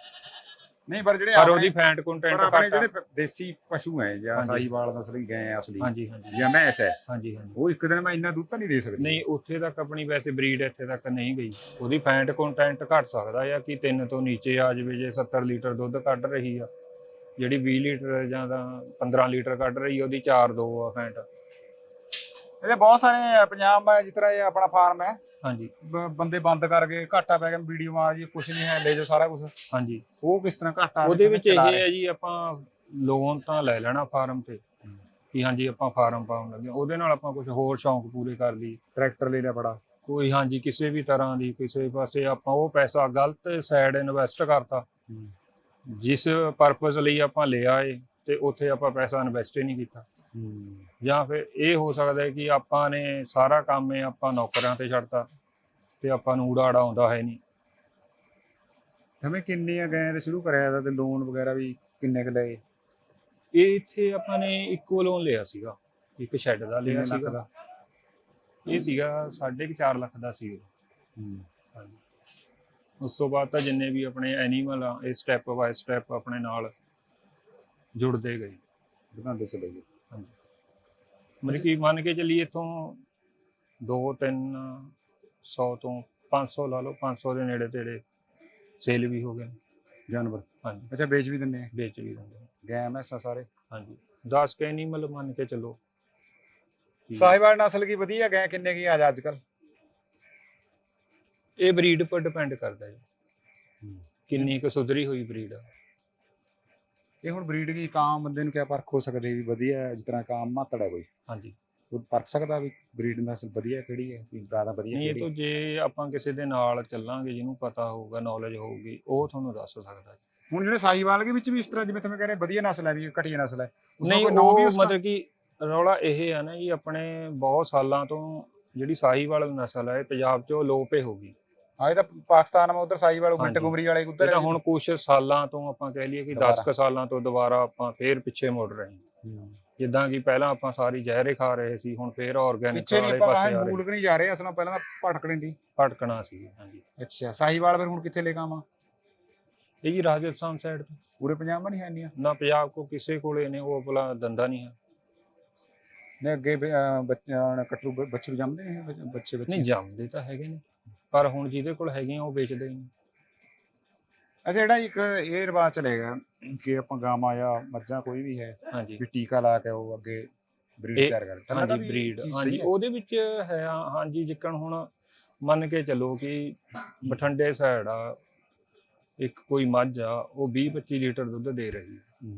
ਨਹੀਂ ਪਰ ਜਿਹੜੇ ਪਰ ਆਪਣੇ ਉਹਦੀ ਫੈਟ ਕੰਟੈਂਟ ਆਪਣੇ ਘੱਟ ਆ। ਜਿਹੜੇ ਦੇਸੀ ਪਸ਼ੂ ਹੈ ਜਾਂ ਹਾਂਜੀ। ਸਾਹੀਵਾਲ ਨਸਲੀ ਗਏ ਆ ਅਸਲੀ ਹਾਂਜੀ ਹਾਂਜੀ। ਜਾਂ ਮੈਸ ਹੈ ਹਾਂਜੀ ਹਾਂਜੀ। ਉਹ ਇੱਕ ਦਿਨ ਮੈਂ ਇੰਨਾ ਦੁੱਧ ਤਾਂ ਨਹੀਂ ਦੇ ਸਕਦੀ। ਨਹੀਂ ਉੱਥੇ ਤੱਕ ਆਪਣੀ ਵੈਸੇ ਬਰੀਡ ਇੱਥੇ ਤੱਕ ਨਹੀਂ ਗਈ। ਉਹਦੀ ਫੈਟ ਕੰਟੈਂਟ ਘੱਟ ਸਕਦਾ ਆ ਕਿ 3 ਤੋਂ ਨੀਚੇ ਆ ਜਾਵੇ ਜੇ 70 ਲੀਟਰ ਦੁੱਧ ਕੱਢ ਰਹੀ ਆ। ਜਿਹੜੀ 20 ਲੀਟਰ ਜਾਂ ਤਾਂ 15 ਲੀਟਰ ਕੱਢ ਰਹੀ ਉਹਦੀ 4 2 ਆ ਫੈਟ। ਇਹਦੇ ਬਹੁਤ ਸਾਰੇ ਪੰਜਾਬ ਮੈਂ ਜਿਸ ਤਰ੍ਹਾਂ ਇਹ ਆਪਣਾ ਫਾਰਮ ਹੈ ਹਾਂਜੀ। ਬ- ਬੰਦੇ ਬੰਦ ਕਰਕੇ ਘਾਟਾ ਪੈ ਗਿਆ ਵੀਡੀਓ ਆ ਜੀ ਕੁਝ ਨਹੀਂ ਹੈ ਲੈ ਜਾਓ ਸਾਰਾ ਕੁਝ ਹਾਂਜੀ। ਉਹ ਕਿਸ ਤਰ੍ਹਾਂ ਘਾਟਾ ਉਹਦੇ ਵਿੱਚ ਇਹ? ਹੈ ਜੀ ਆਪਾਂ ਲੋਨ ਤਾਂ ਲੈ ਲੈਣਾ ਫਾਰਮ ਤੇ। ਕਿ ਹਾਂਜੀ ਆਪਾਂ ਫਾਰਮ ਪਾਉਣ ਲੱਗੇ ਹਾਂ। ਉਹਦੇ ਨਾਲ ਆਪਾਂ ਕੁਝ ਹੋਰ ਸ਼ੌਂਕ ਪੂਰੇ ਕਰ ਲਈ। ਟਰੈਕਟਰ ਲੈ ਲਿਆ ਬੜਾ। ਕੋਈ ਹਾਂਜੀ ਕਿਸੇ ਵੀ ਤਰ੍ਹਾਂ ਦੀ ਕਿਸੇ ਪਾਸੇ ਆਪਾਂ ਉਹ ਪੈਸਾ ਗਲਤ ਸਾਈਡ ਇਨਵੈਸਟ ਕਰਤਾ। ਜਿਸ ਪਰਪਸ ਲਈ ਆਪਾਂ ਲਿਆ ਏ ਤੇ ਉੱਥੇ ਆਪਾਂ ਪੈਸਾ ਇਨਵੈਸਟ ਹੀ ਨਹੀਂ ਕੀਤਾ। ਜਾਂ ਫਿਰ ਇਹ ਹੋ ਸਕਦਾ ਹੈ ਕਿ ਆਪਾਂ ਨੇ ਸਾਰਾ ਕੰਮ ਇਹ ਆਪਾਂ ਨੌਕਰਾਂ ਤੇ ਛੱਡਤਾ ਤੇ ਆਪਾਂ ਨੂੰ ਊੜਾ ਆੜਾ ਆਉਂਦਾ ਹੈ ਨਹੀਂ। ਹਮੇ ਕਿੰਨੀਆਂ ਗਏ ਤੇ ਸ਼ੁਰੂ ਕਰਿਆ ਦਾ ਤੇ ਲੋਨ ਵਗੈਰਾ ਵੀ ਕਿੰਨੇ ਕੁ ਲਏ? ਇਹ ਇੱਥੇ ਆਪਾਂ ਨੇ ਇੱਕੋ ਲੋਨ ਲਿਆ ਸੀਗਾ ਇੱਕ ਸ਼ੈੱਡ ਦਾ ਲਿਆ ਕਿੰਨੇ ਲੱਖ ਸੀਗਾ। ਦਾ? ਇਹ ਸੀਗਾ 4.5 ਲੱਖ ਦਾ ਸੀ ਹਾਂਜੀ। ਉਸ ਤੋਂ ਬਾਅਦ ਤਾਂ ਜਿੰਨੇ ਵੀ ਆਪਣੇ ਐਨੀਮਲ ਆ ਇਹ ਸਟੈਪ ਬਾਏ ਸਟੈਪ ਆਪਣੇ ਨਾਲ ਜੁੜਦੇ ਗਏ। ਵਧਾਉਂਦੇ ਚਲੇ ਗਏ। ਮਤਲਬ ਕਿ ਮੰਨ ਕੇ ਚੱਲੀਏ ਇੱਥੋਂ 2 3 100 ਤੋਂ 500 ਲਾ ਲਓ 500 ਦੇ ਨੇੜੇ ਤੇੜੇ ਸੇਲ ਵੀ ਹੋ ਗਏ ਨੇ। ਜਾਨਵਰ। ਹਾਂਜੀ। ਅੱਛਾ ਵੇਚ ਵੀ ਦਿੰਦੇ ਆ। ਵੇਚ ਵੀ ਦਿੰਦੇ ਨੇ। ਗਏ ਮੈਸਾਂ ਸਾਰੇ। ਹਾਂਜੀ। 10 ਕੇ ਐਨੀਮਲ ਮੰਨ ਕੇ ਚੱਲੋ। ਕਿ ਸਾഹിਵਾਲ ਨਸਲ ਕੀ ਵਧੀਆ ਗਏ ਕਿੰਨੇ ਕੀ ਆ ਜਾ ਅੱਜ ਕੱਲ ਇਹ ਬਰੀਡ ਪਰ ਡਿਪੈਂਡ ਕਰਦਾ ਜੀ। ਕਿੰਨੀ ਕੁ ਸੁਧਰੀ ਹੋਈ ਬਰੀਡ ਆ। ਇਹ ਹੁਣ ਬਰੀਡ ਕੀ ਕਾਂ ਬੰਦੇ ਨੂੰ ਕਿਆ ਪਰਖ ਹੋ ਸਕਦੇ ਵੀ ਵਧੀਆ ਹੈ, ਜਿਸ ਤਰ੍ਹਾਂ ਕਾਂ ਮਾਤੜ ਹੈ ਕੋਈ ਹਾਂਜੀ ਉਹ ਪਰਖ ਸਕਦਾ ਵੀ ਬਰੀਡ ਨਸਲ ਵਧੀਆ ਕਿਹੜੀ ਹੈ ਵੀ ਜ਼ਿਆਦਾ ਵਧੀਆ ਨਹੀਂ ਇਹ ਤੋਂ ਹੈ? ਜੇ ਆਪਾਂ ਕਿਸੇ ਦੇ ਨਾਲ ਚੱਲਾਂਗੇ ਜਿਹਨੂੰ ਪਤਾ ਹੋਊਗਾ ਨੌਲੇਜ ਹੋਊਗੀ ਉਹ ਤੁਹਾਨੂੰ ਦੱਸ ਸਕਦਾ। ਹੁਣ ਜਿਹੜੇ ਸਾਹੀਵਾਲ ਦੇ ਵਿੱਚ ਵੀ ਇਸ ਤਰ੍ਹਾਂ ਜਿਵੇਂ ਤੁਸੀਂ ਕਹਿੰਦੇ ਵਧੀਆ ਨਸਲ ਹੈ ਵੀ ਘਟੀਆ ਨਸਲ ਹੈ ਨਹੀਂ ਉਹ? ਮਤਲਬ ਕਿ ਰੌਲਾ ਇਹ ਆ ਨਾ ਜੀ ਆਪਣੇ ਬਹੁਤ ਸਾਲਾਂ ਤੋਂ ਜਿਹੜੀ ਸਾਹੀਵਾਲ ਨਸਲ ਹੈ ਇਹ ਪੰਜਾਬ 'ਚੋਂ ਲੋਪ ਹੀ ਹੋ ਗਈ ਹਾਂ ਇਹ ਤਾਂ ਪਾਕਿਸਤਾਨ ਮਾ ਉਧਰ ਸਾਹੀਵਾਲ ਮਿੰਟ। ਗੁਮਰੀ ਵਾਲੇ ਉਧਰ ਤਾਂ ਹੁਣ ਕੁਝ ਸਾਲਾਂ ਤੋਂ ਆਪਾਂ ਕਹਿ ਲਈਏ ਕਿ 10 ਦੁਬਾਰਾ। ਕੁ ਸਾਲਾਂ ਤੋਂ ਦੁਬਾਰਾ ਆਪਾਂ ਫੇਰ ਪਿੱਛੇ ਮੁੜ ਰਹੇ ਹਾਂ। ਜਿੱਦਾਂ ਕਿ ਪਹਿਲਾਂ ਆਪਾਂ ਸਾਰੀ ਜ਼ਹਿਰੇ ਖਾ ਰਹੇ ਸੀ ਹੁਣ ਫੇਰ ਆਰਗੈਨਿਕ ਵਾਲੇ ਪਾਸੇ ਆ ਰਹੇ। ਮੂਲਕ ਨਹੀਂ ਜਾ ਰਹੇ ਅਸਲਾਂ ਪਹਿਲਾਂ ਭਟਕਣੇ ਦੀ ਭਟਕਣਾ ਸੀ ਹਾਂਜੀ। ਅੱਛਾ ਸਾਹੀਵਾਲ ਫਿਰ ਹੁਣ ਕਿੱਥੇ ਲੈ ਕੇ ਆਵਾਂ? ਇਹ ਜੀ ਰਾਜਸਥਾਨ ਸਾਈਡ ਤੋਂ। ਪੂਰੇ ਪੰਜਾਬ ਮਾ ਨਹੀਂ ਹੈ ਨਹੀਂ ਨਾ ਪੰਜਾਬ ਕੋ ਕਿਸੇ ਕੋਲੇ ਨੇ ਉਹ ਭਲਾ ਦੰਦਾ ਨਹੀਂ ਹੈ। ਨੇ ਅੱਗੇ ਨੇ ਕਟਰੂ ਬੱਚੇ ਜੰਮਦੇ ਨੇ ਬੱਚੇ ਬੱਚੇ? ਨਹੀਂ ਜੰਮਦੇ ਤਾਂ ਹੈਗੇ ਨੇ। ਪਰ ਹੁਣ ਜਿਹਦੇ ਕੋਲ ਹੈਗੇ ਆ ਉਹ ਵੇਚਦੇ ਹੀ ਨਹੀਂ ਅੱਛਾ ਜਿਹੜਾ ਇੱਕ ਇਹ ਰਿਵਾਜ ਚਲੇਗਾ ਕਿ ਆਪਾਂ ਗਾਵਾਂ ਜਾਂ ਮੱਝਾਂ ਕੋਈ ਵੀ ਹੈ ਹਾਂਜੀ ਵੀ ਟੀਕਾ ਲਾ ਕੇ ਉਹ ਅੱਗੇ ਬਰੀਡ ਇਹ- ਤਿਆਰ ਕਰ ਹਾਂਜੀ ਬਰੀਡ ਹਾਂਜੀ। ਉਹਦੇ ਵਿੱਚ ਹੈ ਹਾਂ- ਹਾਂਜੀ ਜਿੱਕਣ ਹੁਣ ਮੰਨ ਕੇ ਚੱਲੋ ਕਿ ਬਠੰਡੇ ਸਾਈਡ ਆ ਇੱਕ ਕੋਈ ਮੱਝ ਆ ਉਹ 20 25 ਲੀਟਰ ਦੁੱਧ ਦੇ ਰਹੀ ਹੈ।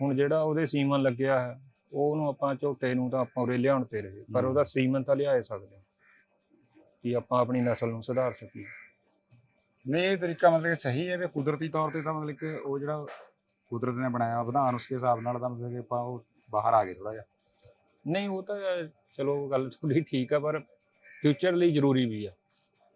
ਹੁਣ ਜਿਹੜਾ ਉਹਦੇ ਸੀਮਨ ਲੱਗਿਆ ਹੈ ਉਹਨੂੰ ਆਪਾਂ ਝੋਟੇ ਨੂੰ ਤਾਂ ਆਪਾਂ ਉਰੇ ਲਿਆਉਣ ਤੇ ਰਹੇ ਪਰ ਹਮ। ਉਹਦਾ ਸੀਮਨ ਤਾਂ ਲਿਆਏ ਸਕਦੇ ਹਾਂ ਕਿ ਆਪਾਂ ਆਪਣੀ ਨਸਲ ਨੂੰ ਸੁਧਾਰ ਸਕੀਏ। ਨਹੀਂ ਇਹ ਤਰੀਕਾ ਮਤਲਬ ਕਿ ਸਹੀ ਹੈ ਵੀ ਕੁਦਰਤੀ ਤੌਰ ਤੇ ਤਾਂ ਮਤਲਬ ਕਿ ਉਹ ਜਿਹੜਾ ਕੁਦਰਤ ਨੇ ਬਣਾਇਆ ਵਿਧਾਨ ਉਸਕੇ ਹਿਸਾਬ ਨਾਲ ਤਾਂ ਮਤਲਬ ਕਿ ਆਪਾਂ ਉਹ ਬਾਹਰ ਆ ਗਏ ਥੋੜਾ ਜਿਹਾ। ਨਹੀਂ ਉਹ ਤਾਂ ਚਲੋ ਗੱਲ ਥੋੜੀ ਠੀਕ ਆ ਪਰ ਫਿਊਚਰ ਲਈ ਜ਼ਰੂਰੀ ਵੀ ਆ।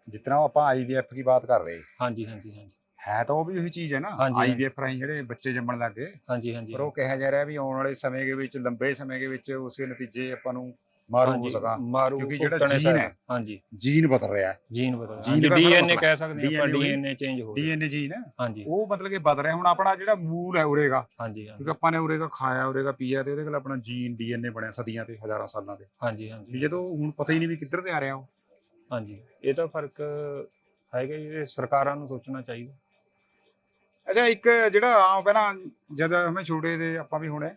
ਜਿਤਨਾ ਆਪਾਂ ਆਈਵੀਐਫ ਦੀ ਬਾਤ ਕਰ ਰਹੇ ਹਾਂਜੀ ਹਾਂਜੀ ਹਾਂਜੀ। ਹੈ ਤਾਂ ਉਹ ਵੀ ਉਹੀ ਚੀਜ਼ ਹੈ ਨਾ ਹਾਂਜੀ, ਹਾਂਜੀ। ਆਈਵੀਐਫ ਰਾਹੀਂ ਜਿਹੜੇ ਬੱਚੇ ਜੰਮਣ ਲੱਗ ਹਾਂਜੀ ਹਾਂਜੀ ਪਰ ਉਹ ਕਿਹਾ ਜਾ ਰਿਹਾ ਵੀ ਆਉਣ ਵਾਲੇ ਸਮੇਂ ਦੇ ਵਿੱਚ ਲੰਬੇ ਸਮੇਂ ਦੇ ਵਿੱਚ ਉਸਦੇ ਨਤੀਜੇ ਆਪਾਂ ਨੂੰ ਮਾਰੂ ਹੋ ਹਾਂਜੀ, ਸਕਾ ਮਾਰੂ ਕਿਉਂਕਿ ਜਿਹੜਾ ਜੀਨ ਹੈ, ਹਾਂਜੀ। ਜੀਨ ਬਦਲ ਰਿਹਾ ਹੈ। ਜੀਨ ਬਦਲ ਜੀਨ ਹਾਂਜੀ ਦਾ ਸਾਰਾ ਡੀਐਨਏ ਮਸਲਾ। ਕਹਿ ਸਕਦੇ ਹਾਂ ਆਪਾਂ DNA ਡੀਐਨਏ ਚੇਂਜ ਹੋ ਰਿਹਾ। ਡੀਐਨਏ ਜੀਨ ਹੈ ਹਾਂਜੀ। ਉਹ ਮਤਲਬ ਕਿ ਬਦਲ ਰਿਹਾ। ਹੁਣ ਆਪਣਾ ਜਿਹੜਾ ਮੂਲ ਹੈ ਉਰੇਗਾ ਹਾਂਜੀ ਹਾਂਜੀ। ਕਿਉਂਕਿ ਆਪਾਂ ਨੇ ਉਰੇਗਾ ਖਾਇਆ ਉਰੇਗਾ ਪੀਆ ਤੇ ਉਹਦੇ ਕੋਲ ਆਪਣਾ ਜੀਨ ਡੀਐਨਏ ਬਣਿਆ ਸਦੀਆਂ ਤੇ ਹਜ਼ਾਰਾਂ ਸਾਲਾਂ ਦੇ ਹਾਂਜੀ ਵੀ ਹਾਂਜੀ ਜਦੋਂ ਹੁਣ ਪਤਾ ਹੀ ਨਹੀਂ ਵੀ ਕਿੱਧਰ ਤੇ ਆ ਰਿਹਾ ਉਹ। ਹਾਂਜੀ। ਇਹ ਤਾਂ ਫ਼ਰਕ ਹੈਗਾ ਜੀ, ਇਹ ਸਰਕਾਰਾਂ ਨੂੰ ਸੋਚਣਾ ਚਾਹੀਦਾ। ਅੱਛਾ ਇੱਕ ਜਿਹੜਾ ਆਮ ਪਹਿਲਾਂ ਜਦ ਹਮੇ ਛੋਟੇ ਦੇ ਆਪਾਂ ਵੀ ਹੁਣੇ